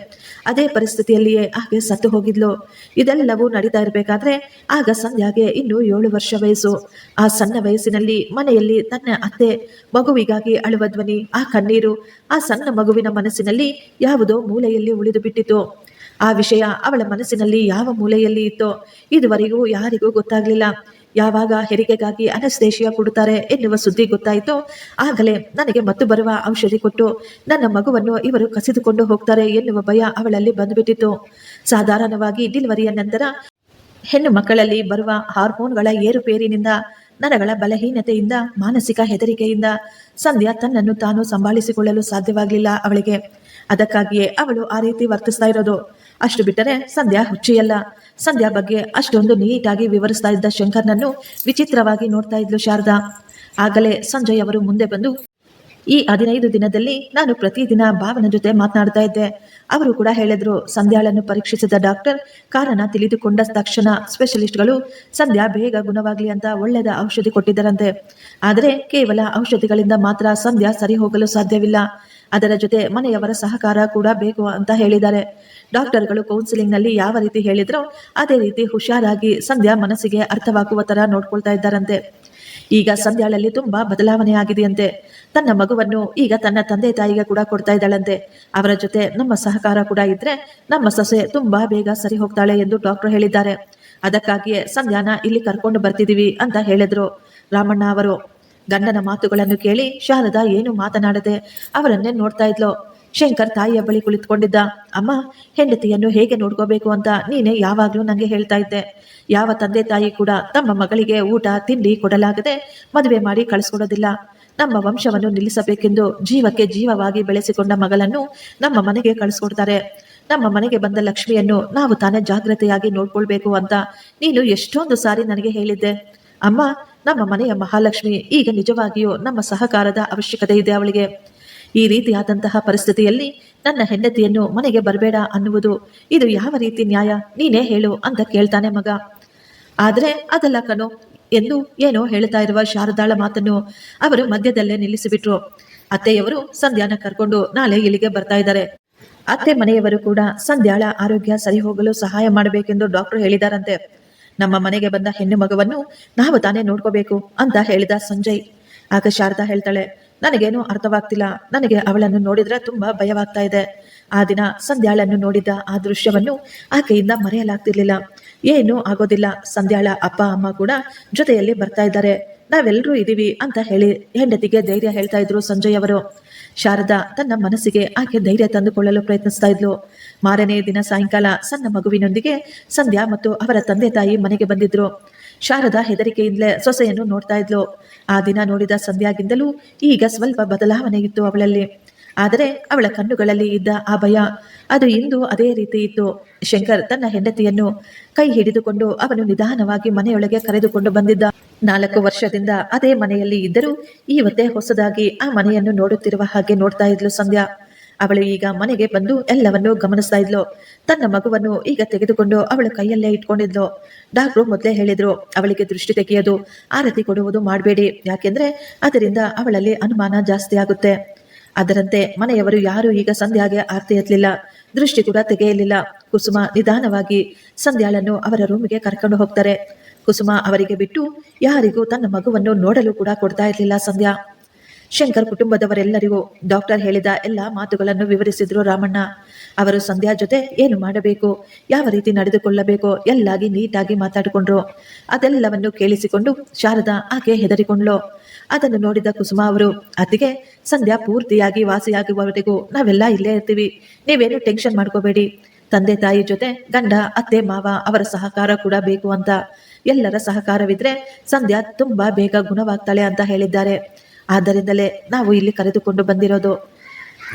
ಅದೇ ಪರಿಸ್ಥಿತಿಯಲ್ಲಿಯೇ ಆಕೆ ಸತ್ತು ಹೋಗಿದ್ಲು. ಇದೆಲ್ಲವೂ ನಡೀತಾ ಇರಬೇಕಾದ್ರೆ ಆಗ ಸಂಧ್ಯಾಗೆ ಇನ್ನು ಏಳು ವರ್ಷ ವಯಸ್ಸು. ಆ ಸಣ್ಣ ವಯಸ್ಸಿನಲ್ಲಿ ಮನೆಯಲ್ಲಿ ತನ್ನ ಅತ್ತೆ, ಮಗುವಿಗಾಗಿ ಅಳುವ ಧ್ವನಿ, ಆ ಕಣ್ಣೀರು, ಆ ಸಣ್ಣ ಮಗುವಿನ ಮನಸ್ಸಿನಲ್ಲಿ ಯಾವುದೋ ಮೂಲೆಯಲ್ಲಿ ಉಳಿದು ಬಿಟ್ಟಿತು ಆ ವಿಷಯ ಅವಳ ಮನಸ್ಸಿನಲ್ಲಿ ಯಾವ ಮೂಲೆಯಲ್ಲಿ ಇತ್ತೋ, ಇದುವರೆಗೂ ಯಾರಿಗೂ ಗೊತ್ತಾಗ್ಲಿಲ್ಲ. ಯಾವಾಗ ಹೆರಿಗೆಗಾಗಿ ಅನಸ್ತೇಷಿಯ ಕೊಡುತ್ತಾರೆ ಎನ್ನುವ ಸುದ್ದಿ ಗೊತ್ತಾಯಿತು, ಆಗಲೇ ನನಗೆ ಮತ್ತು ಬರುವ ಔಷಧಿ ಕೊಟ್ಟು ನನ್ನ ಮಗುವನ್ನು ಇವರು ಕಸಿದುಕೊಂಡು ಹೋಗ್ತಾರೆ ಎನ್ನುವ ಭಯ ಅವಳಲ್ಲಿ ಬಂದುಬಿಟ್ಟಿತ್ತು. ಸಾಧಾರಣವಾಗಿ ಡಿಲ್ವರಿಯ ನಂತರ ಹೆಣ್ಣು ಮಕ್ಕಳಲ್ಲಿ ಬರುವ ಹಾರ್ಮೋನ್ಗಳ ಏರುಪೇರಿನಿಂದ, ನರಗಳ ಬಲಹೀನತೆಯಿಂದ, ಮಾನಸಿಕ ಹೆದರಿಕೆಯಿಂದ ಸಂಧ್ಯಾ ತನ್ನನ್ನು ತಾನು ಸಂಭಾಳಿಸಿಕೊಳ್ಳಲು ಸಾಧ್ಯವಾಗಲಿಲ್ಲ ಅವಳಿಗೆ. ಅದಕ್ಕಾಗಿಯೇ ಅವಳು ಆ ರೀತಿ ವರ್ತಿಸ್ತಾ ಇರೋದು. ಅಷ್ಟು ಬಿಟ್ಟರೆ ಸಂಧ್ಯಾ ಹುಚ್ಚಿಯಲ್ಲ. ಸಂಧ್ಯಾ ಬಗ್ಗೆ ಅಷ್ಟೊಂದು ನೀಟಾಗಿ ವಿವರಿಸ್ತಾ ಇದ್ದ ಶಂಕರ್ನನ್ನು ವಿಚಿತ್ರವಾಗಿ ನೋಡ್ತಾ ಇದ್ಲು ಶಾರದಾ. ಆಗಲೇ ಸಂಜಯ್ ಅವರು ಮುಂದೆ ಬಂದು, ಈ ಹದಿನೈದು ದಿನದಲ್ಲಿ ನಾನು ಪ್ರತಿದಿನ ಭಾವನ ಜೊತೆ ಮಾತನಾಡ್ತಾ ಇದ್ದೆ. ಅವರು ಕೂಡ ಹೇಳಿದ್ರು, ಸಂಧ್ಯಾಳನ್ನು ಪರೀಕ್ಷಿಸಿದ ಡಾಕ್ಟರ್ ಕಾರಣ ತಿಳಿದುಕೊಂಡ ತಕ್ಷಣ ಸ್ಪೆಷಲಿಸ್ಟ್ಗಳು ಸಂಧ್ಯಾ ಬೇಗ ಗುಣವಾಗಲಿ ಅಂತ ಒಳ್ಳೆಯದ ಔಷಧಿ ಕೊಟ್ಟಿದ್ದರಂತೆ. ಆದರೆ ಕೇವಲ ಔಷಧಿಗಳಿಂದ ಮಾತ್ರ ಸಂಧ್ಯಾ ಸರಿ ಹೋಗಲು ಸಾಧ್ಯವಿಲ್ಲ. ಅದರ ಜೊತೆ ಮನೆಯವರ ಸಹಕಾರ ಕೂಡ ಬೇಕು ಅಂತ ಹೇಳಿದ್ದಾರೆ. ಡಾಕ್ಟರ್ಗಳು ಕೌನ್ಸಿಲಿಂಗ್ನಲ್ಲಿ ಯಾವ ರೀತಿ ಹೇಳಿದ್ರೋ ಅದೇ ರೀತಿ ಹುಷಾರಾಗಿ ಸಂಧ್ಯಾ ಮನಸ್ಸಿಗೆ ಅರ್ಥವಾಗುವ ತರ ನೋಡ್ಕೊಳ್ತಾ ಇದ್ದಾರಂತೆ. ಈಗ ಸಂಧ್ಯಾಳಲ್ಲಿ ತುಂಬಾ ಬದಲಾವಣೆ ಆಗಿದೆಯಂತೆ. ತನ್ನ ಮಗುವನ್ನು ಈಗ ತನ್ನ ತಂದೆ ತಾಯಿಗೆ ಕೂಡ ಕೊಡ್ತಾ ಇದ್ದಾಳಂತೆ. ಅವರ ಜೊತೆ ನಮ್ಮ ಸಹಕಾರ ಕೂಡ ಇದ್ರೆ ನಮ್ಮ ಸೊಸೆ ತುಂಬಾ ಬೇಗ ಸರಿ ಹೋಗ್ತಾಳೆ ಎಂದು ಡಾಕ್ಟರ್ ಹೇಳಿದ್ದಾರೆ. ಅದಕ್ಕಾಗಿಯೇ ಸಂಧ್ಯಾನ ಇಲ್ಲಿ ಕರ್ಕೊಂಡು ಬರ್ತಿದೀವಿ ಅಂತ ಹೇಳಿದ್ರು. ರಾಮಣ್ಣ ಅವರು ಗಂಡನ ಮಾತುಗಳನ್ನು ಕೇಳಿ ಶಾರದಾ ಏನು ಮಾತನಾಡದೆ ಅವರನ್ನೇ ನೋಡ್ತಾ ಇದ್ಲು. ಶಂಕರ್ ತಾಯಿಯ ಬಳಿ ಕುಳಿತುಕೊಂಡಿದ್ದ, ಅಮ್ಮ, ಹೆಂಡತಿಯನ್ನು ಹೇಗೆ ನೋಡ್ಕೋಬೇಕು ಅಂತ ನೀನೇ ಯಾವಾಗ್ಲೂ ನನಗೆ ಹೇಳ್ತಾ ಇದ್ದೆ. ಯಾವ ತಂದೆ ತಾಯಿ ಕೂಡ ತಮ್ಮ ಮಗಳಿಗೆ ಊಟ, ತಿಂಡಿ ಕೊಡಲಾಗದೆ ಮದುವೆ ಮಾಡಿ ಕಳಿಸ್ಕೊಡೋದಿಲ್ಲ. ನಮ್ಮ ವಂಶವನ್ನು ನಿಲ್ಲಿಸಬೇಕೆಂದು ಜೀವಕ್ಕೆ ಜೀವವಾಗಿ ಬೆಳೆಸಿಕೊಂಡ ಮಗಳನ್ನು ನಮ್ಮ ಮನೆಗೆ ಕಳಿಸ್ಕೊಡ್ತಾರೆ. ನಮ್ಮ ಮನೆಗೆ ಬಂದ ಲಕ್ಷ್ಮಿಯನ್ನು ನಾವು ತಾನೇ ಜಾಗ್ರತೆಯಾಗಿ ನೋಡ್ಕೊಳ್ಬೇಕು ಅಂತ ನೀನು ಎಷ್ಟೊಂದು ಸಾರಿ ನನಗೆ ಹೇಳಿದ್ದೆ. ಅಮ್ಮ ನಮ್ಮ ಮನೆಯ ಮಹಾಲಕ್ಷ್ಮಿ ಈಗ ನಿಜವಾಗಿಯೂ ನಮ್ಮ ಸಹಕಾರದ ಅವಶ್ಯಕತೆ ಇದೆ ಅವಳಿಗೆ. ಈ ರೀತಿಯಾದಂತಹ ಪರಿಸ್ಥಿತಿಯಲ್ಲಿ ನನ್ನ ಹೆಂಡತಿಯನ್ನು ಮನೆಗೆ ಬರಬೇಡ ಅನ್ನುವುದು ಇದು ಯಾವ ರೀತಿ ನ್ಯಾಯ? ನೀನೇ ಹೇಳು ಅಂತ ಕೇಳ್ತಾನೆ ಮಗ. ಆದರೆ ಅದಲ್ಲ ಕಣೋ, ಎಂದು ಏನೋ ಹೇಳ್ತಾ ಇರುವ ಶಾರದಾಳ ಮಾತನ್ನು ಅವರು ಮಧ್ಯದಲ್ಲೇ ನಿಲ್ಲಿಸಿಬಿಟ್ರು. ಅತ್ತೆಯವರು ಸಂಧ್ಯಾನ ಕರ್ಕೊಂಡು ನಾಳೆ ಇಲ್ಲಿಗೆ ಬರ್ತಾ ಇದ್ದಾರೆ. ಅತ್ತೆ ಮನೆಯವರು ಕೂಡ ಸಂಧ್ಯಾಳ ಆರೋಗ್ಯ ಸರಿ ಹೋಗಲು ಸಹಾಯ ಮಾಡಬೇಕೆಂದು ಡಾಕ್ಟರ್ ಹೇಳಿದಾರಂತೆ. ನಮ್ಮ ಮನೆಗೆ ಬಂದ ಹೆಣ್ಣು ಮಗವನ್ನು ನಾವು ತಾನೇ ನೋಡ್ಕೋಬೇಕು ಅಂತ ಹೇಳಿದ ಸಂಜಯ್. ಆಗ ಶಾರದಾ ಹೇಳ್ತಾಳೆ, ನನಗೇನು ಅರ್ಥವಾಗ್ತಿಲ್ಲ. ನನಗೆ ಅವಳನ್ನು ನೋಡಿದ್ರೆ ತುಂಬಾ ಭಯವಾಗ್ತಾ ಇದೆ. ಆ ದಿನ ಸಂಧ್ಯಾಳನ್ನು ನೋಡಿದ್ದ ಆ ದೃಶ್ಯವನ್ನು ಆಕೆಯಿಂದ ಮರೆಯಲಾಗ್ತಿರ್ಲಿಲ್ಲ. ಏನು ಆಗೋದಿಲ್ಲ. ಸಂಧ್ಯಾಳ ಅಪ್ಪ, ಅಮ್ಮ ಕೂಡ ಜೊತೆಯಲ್ಲಿ ಬರ್ತಾ ಇದ್ದಾರೆ. ನಾವೆಲ್ಲರೂ ಇದೀವಿ ಅಂತ ಹೇಳಿ ಹೆಂಡತಿಗೆ ಧೈರ್ಯ ಹೇಳ್ತಾ ಇದ್ರು ಸಂಜಯ್ ಅವರು. ಶಾರದಾ ತನ್ನ ಮನಸ್ಸಿಗೆ ಆಕೆ ಧೈರ್ಯ ತಂದುಕೊಳ್ಳಲು ಪ್ರಯತ್ನಿಸ್ತಾ ಇದ್ಲು. ಮಾರನೇ ದಿನ ಸಾಯಂಕಾಲ ಸಣ್ಣ ಮಗುವಿನೊಂದಿಗೆ ಸಂಧ್ಯಾ ಮತ್ತು ಅವರ ತಂದೆ ತಾಯಿ ಮನೆಗೆ ಬಂದಿದ್ರು. ಶಾರದಾ ಹೆದರಿಕೆಯಿಂದಲೇ ಸೊಸೆಯನ್ನು ನೋಡ್ತಾ ಇದ್ಲು. ಆ ದಿನ ನೋಡಿದ ಸಂಧ್ಯಾಗಿಂದಲೂ ಈಗ ಸ್ವಲ್ಪ ಬದಲಾವಣೆ ಇತ್ತು ಅವಳಲ್ಲಿ. ಆದರೆ ಅವಳ ಕಣ್ಣುಗಳಲ್ಲಿ ಇದ್ದ ಆ ಭಯ, ಅದು ಇಂದು ಅದೇ ರೀತಿ ಇತ್ತು. ಶಂಕರ್ ತನ್ನ ಹೆಂಡತಿಯನ್ನು ಕೈ ಹಿಡಿದುಕೊಂಡು ಅವನು ನಿಧಾನವಾಗಿ ಮನೆಯೊಳಗೆ ಕರೆದುಕೊಂಡು ಬಂದಿದ್ದ. ನಾಲ್ಕು ವರ್ಷದಿಂದ ಅದೇ ಮನೆಯಲ್ಲಿ ಇದ್ದರೂ ಇವತ್ತೇ ಹೊಸದಾಗಿ ಆ ಮನೆಯನ್ನು ನೋಡುತ್ತಿರುವ ಹಾಗೆ ನೋಡ್ತಾ ಇದ್ಲು ಸಂಧ್ಯಾ. ಅವಳು ಈಗ ಮನೆಗೆ ಬಂದು ಎಲ್ಲವನ್ನೂ ಗಮನಿಸ್ತಾ ಇದ್ಲು. ತನ್ನ ಮಗುವನ್ನು ಈಗ ತೆಗೆದುಕೊಂಡು ಅವಳ ಕೈಯಲ್ಲೇ ಇಟ್ಕೊಂಡಿದ್ಲು. ಡಾಕ್ಟ್ರು ಮೊದಲೇ ಹೇಳಿದ್ರು, ಅವಳಿಗೆ ದೃಷ್ಟಿ ತೆಗೆಯೋದು, ಆರತಿ ಕೊಡುವುದು ಮಾಡಬೇಡಿ, ಯಾಕೆಂದ್ರೆ ಅದರಿಂದ ಅವಳಲ್ಲಿ ಅನುಮಾನ ಜಾಸ್ತಿ ಆಗುತ್ತೆ. ಅದರಂತೆ ಮನೆಯವರು ಯಾರು ಈಗ ಸಂಧ್ಯಾಗೆ ಆರತಿ ಎತ್ತಲಿಲ್ಲ, ದೃಷ್ಟಿ ಕೂಡ ತೆಗೆಯಲಿಲ್ಲ. ಕುಸುಮ ನಿಧಾನವಾಗಿ ಸಂಧ್ಯಾಳನ್ನು ಅವರ ರೂಮಿಗೆ ಕರ್ಕೊಂಡು ಹೋಗ್ತಾರೆ. ಕುಸುಮ ಅವರಿಗೆ ಬಿಟ್ಟು ಯಾರಿಗೂ ತನ್ನ ಮಗುವನ್ನು ನೋಡಲು ಕೂಡ ಕೊಡ್ತಾ ಇರಲಿಲ್ಲ ಸಂಧ್ಯಾ. ಶಂಕರ್ ಕುಟುಂಬದವರೆಲ್ಲರಿಗೂ ಡಾಕ್ಟರ್ ಹೇಳಿದ ಎಲ್ಲ ಮಾತುಗಳನ್ನು ವಿವರಿಸಿದ್ರು ರಾಮಣ್ಣ. ಅವರು ಸಂಧ್ಯಾ ಜೊತೆ ಏನು ಮಾಡಬೇಕು, ಯಾವ ರೀತಿ ನಡೆದುಕೊಳ್ಳಬೇಕು, ಎಲ್ಲಾಗಿ ನೀಟಾಗಿ ಮಾತಾಡಿಕೊಂಡ್ರು. ಅದೆಲ್ಲವನ್ನು ಕೇಳಿಸಿಕೊಂಡು ಶಾರದಾ ಆಕೆ ಹೆದರಿಕೊಂಡ್ಲು ಅದನ್ನು ನೋಡಿದ ಕುಸುಮ ಅವರು, ಅತ್ತಿಗೆ, ಸಂಧ್ಯಾ ಪೂರ್ತಿಯಾಗಿ ವಾಸಿಯಾಗುವವರೆಗೂ ನಾವೆಲ್ಲ ಇಲ್ಲೇ ಇರ್ತೀವಿ, ನೀವೇನು ಟೆನ್ಷನ್ ಮಾಡ್ಕೋಬೇಡಿ. ತಂದೆ ತಾಯಿ ಜೊತೆ ಗಂಡ, ಅತ್ತೆ, ಮಾವ ಅವರ ಸಹಕಾರ ಕೂಡ ಬೇಕು ಅಂತ. ಎಲ್ಲರ ಸಹಕಾರವಿದ್ರೆ ಸಂಧ್ಯಾ ತುಂಬಾ ಬೇಗ ಗುಣವಾಗ್ತಾಳೆ ಅಂತ ಹೇಳಿದ್ದಾರೆ. ಆದ್ದರಿಂದಲೇ ನಾವು ಇಲ್ಲಿ ಕರೆದುಕೊಂಡು ಬಂದಿರೋದು.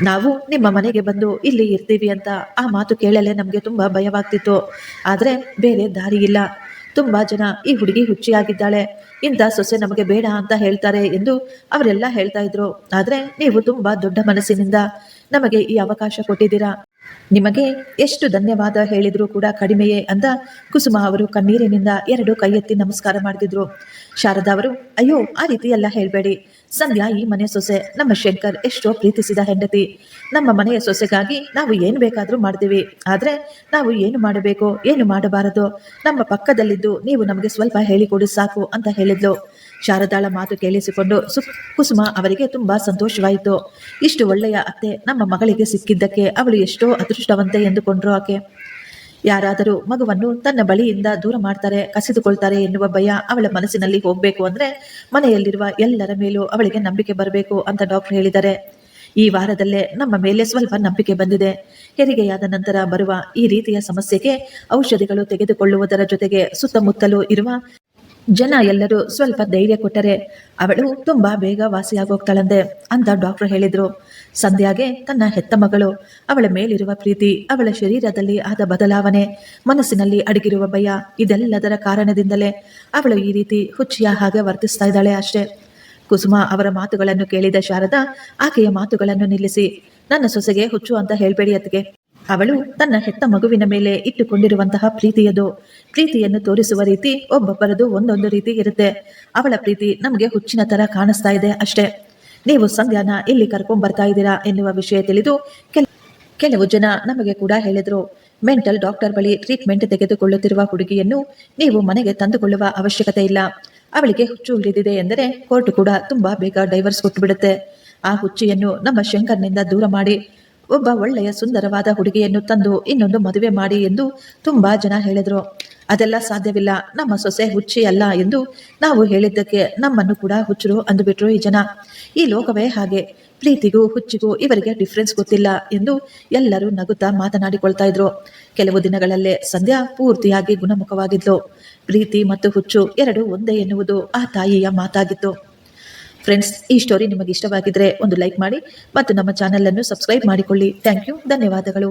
ನಾವು ನಿಮ್ಮ ಮನೆಗೆ ಬಂದು ಇಲ್ಲಿ ಇರ್ತೀವಿ ಅಂತ ಆ ಮಾತು ಕೇಳಲೇ ನಮಗೆ ತುಂಬ ಭಯವಾಗ್ತಿತ್ತು. ಆದರೆ ಬೇರೆ ದಾರಿ ಇಲ್ಲ. ತುಂಬ ಜನ ಈ ಹುಡುಗಿ ಹುಚ್ಚಿಯಾಗಿದ್ದಾಳೆ. ಇಂಥ ಸೊಸೆ ನಮಗೆ ಬೇಡ ಅಂತ ಹೇಳ್ತಾರೆ ಎಂದು ಅವರೆಲ್ಲ ಹೇಳ್ತಾ ಇದ್ರು. ಆದರೆ ನೀವು ತುಂಬ ದೊಡ್ಡ ಮನಸ್ಸಿನಿಂದ ನಮಗೆ ಈ ಅವಕಾಶ ಕೊಟ್ಟಿದ್ದೀರಾ? ನಿಮಗೆ ಎಷ್ಟು ಧನ್ಯವಾದ ಹೇಳಿದ್ರು ಕೂಡ ಕಡಿಮೆಯೇ ಅಂತ ಕುಸುಮ ಅವರು ಕಣ್ಣೀರಿನಿಂದ ಎರಡು ಕೈ ಎತ್ತಿ ನಮಸ್ಕಾರ ಮಾಡ್ತಿದ್ರು. ಶಾರದಾ ಅವರು, ಅಯ್ಯೋ, ಆ ರೀತಿ ಎಲ್ಲ ಹೇಳಬೇಡಿ. ಸಂಧ್ಯಾ ಈ ಮನೆ ಸೊಸೆ, ನಮ್ಮ ಶಂಕರ್ ಎಷ್ಟೋ ಪ್ರೀತಿಸಿದ ಹೆಂಡತಿ. ನಮ್ಮ ಮನೆಯ ಸೊಸೆಗಾಗಿ ನಾವು ಏನು ಬೇಕಾದರೂ ಮಾಡ್ತೀವಿ. ಆದರೆ ನಾವು ಏನು ಮಾಡಬೇಕು, ಏನು ಮಾಡಬಾರದು? ನಮ್ಮ ಪಕ್ಕದಲ್ಲಿದ್ದು ನೀವು ನಮಗೆ ಸ್ವಲ್ಪ ಹೇಳಿಕೊಡಿ ಸಾಕು, ಅಂತ ಹೇಳಿದ್ಲು. ಶಾರದಾಳ ಮಾತು ಕೇಳಿಸಿಕೊಂಡು ಸು, ಕುಸುಮ ಅವರಿಗೆ ತುಂಬಾ ಸಂತೋಷವಾಯಿತು. ಇಷ್ಟು ಒಳ್ಳೆಯ ಅತ್ತೆ ನಮ್ಮ ಮಗಳಿಗೆ ಸಿಕ್ಕಿದ್ದಕ್ಕೆ ಅವಳು ಎಷ್ಟೋ ಅದೃಷ್ಟವಂತೆ ಎಂದುಕೊಂಡ್ರು ಆಕೆ. ಯಾರಾದರೂ ಮಗುವನ್ನು ತನ್ನ ಬಳಿಯಿಂದ ದೂರ ಮಾಡ್ತಾರೆ, ಕಸಿದುಕೊಳ್ತಾರೆ ಎನ್ನುವ ಭಯ ಅವಳ ಮನಸ್ಸಿನಲ್ಲಿ ಹೋಗಬೇಕು ಅಂದ್ರೆ ಮನೆಯಲ್ಲಿರುವ ಎಲ್ಲರ ಮೇಲೂ ಅವಳಿಗೆ ನಂಬಿಕೆ ಬರಬೇಕು ಅಂತ ಡಾಕ್ಟರ್ ಹೇಳಿದ್ದಾರೆ ಈ ವಾರದಲ್ಲೇ ನಮ್ಮ ಮೇಲೆ ಸ್ವಲ್ಪ ನಂಬಿಕೆ ಬಂದಿದೆ. ಹೆರಿಗೆಯಾದ ನಂತರ ಬರುವ ಈ ರೀತಿಯ ಸಮಸ್ಯೆಗೆ ಔಷಧಿಗಳು ತೆಗೆದುಕೊಳ್ಳುವುದರ ಜೊತೆಗೆ ಸುತ್ತಮುತ್ತಲೂ ಇರುವ ಜನ ಎಲ್ಲರೂ ಸ್ವಲ್ಪ ಧೈರ್ಯ ಕೊಟ್ಟರೆ ಅವಳು ತುಂಬಾ ಬೇಗ ವಾಸಿಯಾಗೋಗ್ತಾಳಂದೆ ಅಂತ ಡಾಕ್ಟರ್ ಹೇಳಿದ್ರು. ಸಂಧ್ಯಾಗೆ ತನ್ನ ಹೆತ್ತ ಮಗಳು, ಅವಳ ಮೇಲಿರುವ ಪ್ರೀತಿ, ಅವಳ ಶರೀರದಲ್ಲಿ ಆದ ಬದಲಾವಣೆ, ಮನಸ್ಸಿನಲ್ಲಿ ಅಡಗಿರುವ ಭಯ, ಇದೆಲ್ಲದರ ಕಾರಣದಿಂದಲೇ ಅವಳು ಈ ರೀತಿ ಹುಚ್ಚಿಯ ಹಾಗೆ ವರ್ತಿಸ್ತಾ ಇದ್ದಾಳೆ ಅಷ್ಟೇ. ಕುಸುಮ ಅವರ ಮಾತುಗಳನ್ನು ಕೇಳಿದ ಶಾರದಾ, ಆಕೆಯ ಮಾತುಗಳನ್ನು ನಿಲ್ಲಿಸಿ, ನನ್ನ ಸೊಸೆಗೆ ಹುಚ್ಚು ಅಂತ ಹೇಳ್ಬೇಡಿ ಅತ್ತಿಗೆ. ಅವಳು ತನ್ನ ಹೆತ್ತ ಮಗುವಿನ ಮೇಲೆ ಇಟ್ಟುಕೊಂಡಿರುವಂತಹ ಪ್ರೀತಿಯದು. ಪ್ರೀತಿಯನ್ನು ತೋರಿಸುವ ರೀತಿ ಒಬ್ಬೊಬ್ಬರದು ಒಂದೊಂದು ರೀತಿ ಇರುತ್ತೆ. ಅವಳ ಪ್ರೀತಿ ನಮಗೆ ಹುಚ್ಚಿನ ತರ ಕಾಣಿಸ್ತಾ ಇದೆ ಅಷ್ಟೇ. ನೀವು ಸಂಧ್ಯಾನ ಇಲ್ಲಿ ಕರ್ಕೊಂಡ್ ಬರ್ತಾ ಇದ್ದೀರಾ ಎನ್ನುವ ವಿಷಯ ತಿಳಿದು ಕೆಲ, ಕೆಲವು ಜನ ನಮಗೆ ಕೂಡ ಹೇಳಿದ್ರು. ಮೆಂಟಲ್ ಡಾಕ್ಟರ್ ಬಳಿ ಟ್ರೀಟ್ಮೆಂಟ್ ತೆಗೆದುಕೊಳ್ಳುತ್ತಿರುವ ಹುಡುಗಿಯನ್ನು ನೀವು ಮನೆಗೆ ತಂದುಕೊಳ್ಳುವ ಅವಶ್ಯಕತೆ ಇಲ್ಲ. ಅವಳಿಗೆ ಹುಚ್ಚು ಹಿಡಿದಿದೆ ಎಂದರೆ ಕೋರ್ಟ್ ಕೂಡ ತುಂಬಾ ಬೇಗ ಡೈವರ್ಸ್ ಕೊಟ್ಟು ಬಿಡುತ್ತೆ ಆ ಹುಚ್ಚಿಯನ್ನು ನಮ್ಮ ಶಂಕರ್ನಿಂದ ದೂರ ಮಾಡಿ ಒಬ್ಬ ಒಳ್ಳೆಯ ಸುಂದರವಾದ ಹುಡುಗಿಯನ್ನು ತಂದು ಇನ್ನೊಂದು ಮದುವೆ ಮಾಡಿ ಎಂದು ತುಂಬಾ ಜನ ಹೇಳಿದ್ರು. ಅದೆಲ್ಲ ಸಾಧ್ಯವಿಲ್ಲ. ನಮ್ಮ ಸೊಸೆ ಹುಚ್ಚಿ ಅಲ್ಲ ಎಂದು ನಾವು ಹೇಳಿದ್ದಕ್ಕೆ ನಮ್ಮನ್ನು ಕೂಡ ಹುಚ್ಚರು ಅಂದುಬಿಟ್ರು ಈ ಜನ. ಈ ಲೋಕವೇ ಹಾಗೆ. ಪ್ರೀತಿಗೂ ಹುಚ್ಚಿಗೂ ಇವರಿಗೆ ಡಿಫ್ರೆನ್ಸ್ ಗೊತ್ತಿಲ್ಲ ಎಂದು ಎಲ್ಲರೂ ನಗುತ್ತಾ ಮಾತನಾಡಿಕೊಳ್ತಾ ಇದ್ರು. ಕೆಲವು ದಿನಗಳಲ್ಲೇ ಸಂಧ್ಯಾ ಪೂರ್ತಿಯಾಗಿ ಗುಣಮುಖವಾಗಿದ್ಲು. ಪ್ರೀತಿ ಮತ್ತು ಹುಚ್ಚು ಎರಡು ಒಂದೇ ಎನ್ನುವುದು ಆ ತಾಯಿಯ ಮಾತಾಗಿತ್ತು. ಫ್ರೆಂಡ್ಸ್ ಈ ಸ್ಟೋರಿ ನಿಮಗೆ ಇಷ್ಟವಾಗಿದ್ರೆ ಒಂದು ಲೈಕ್ ಮಾಡಿ ಮತ್ತು ನಮ್ಮ ಚಾನೆಲ್ ಅನ್ನು ಸಬ್ಸ್ಕ್ರೈಬ್ ಮಾಡಿಕೊಳ್ಳಿ. ಥ್ಯಾಂಕ್ ಯು ಧನ್ಯವಾದಗಳು.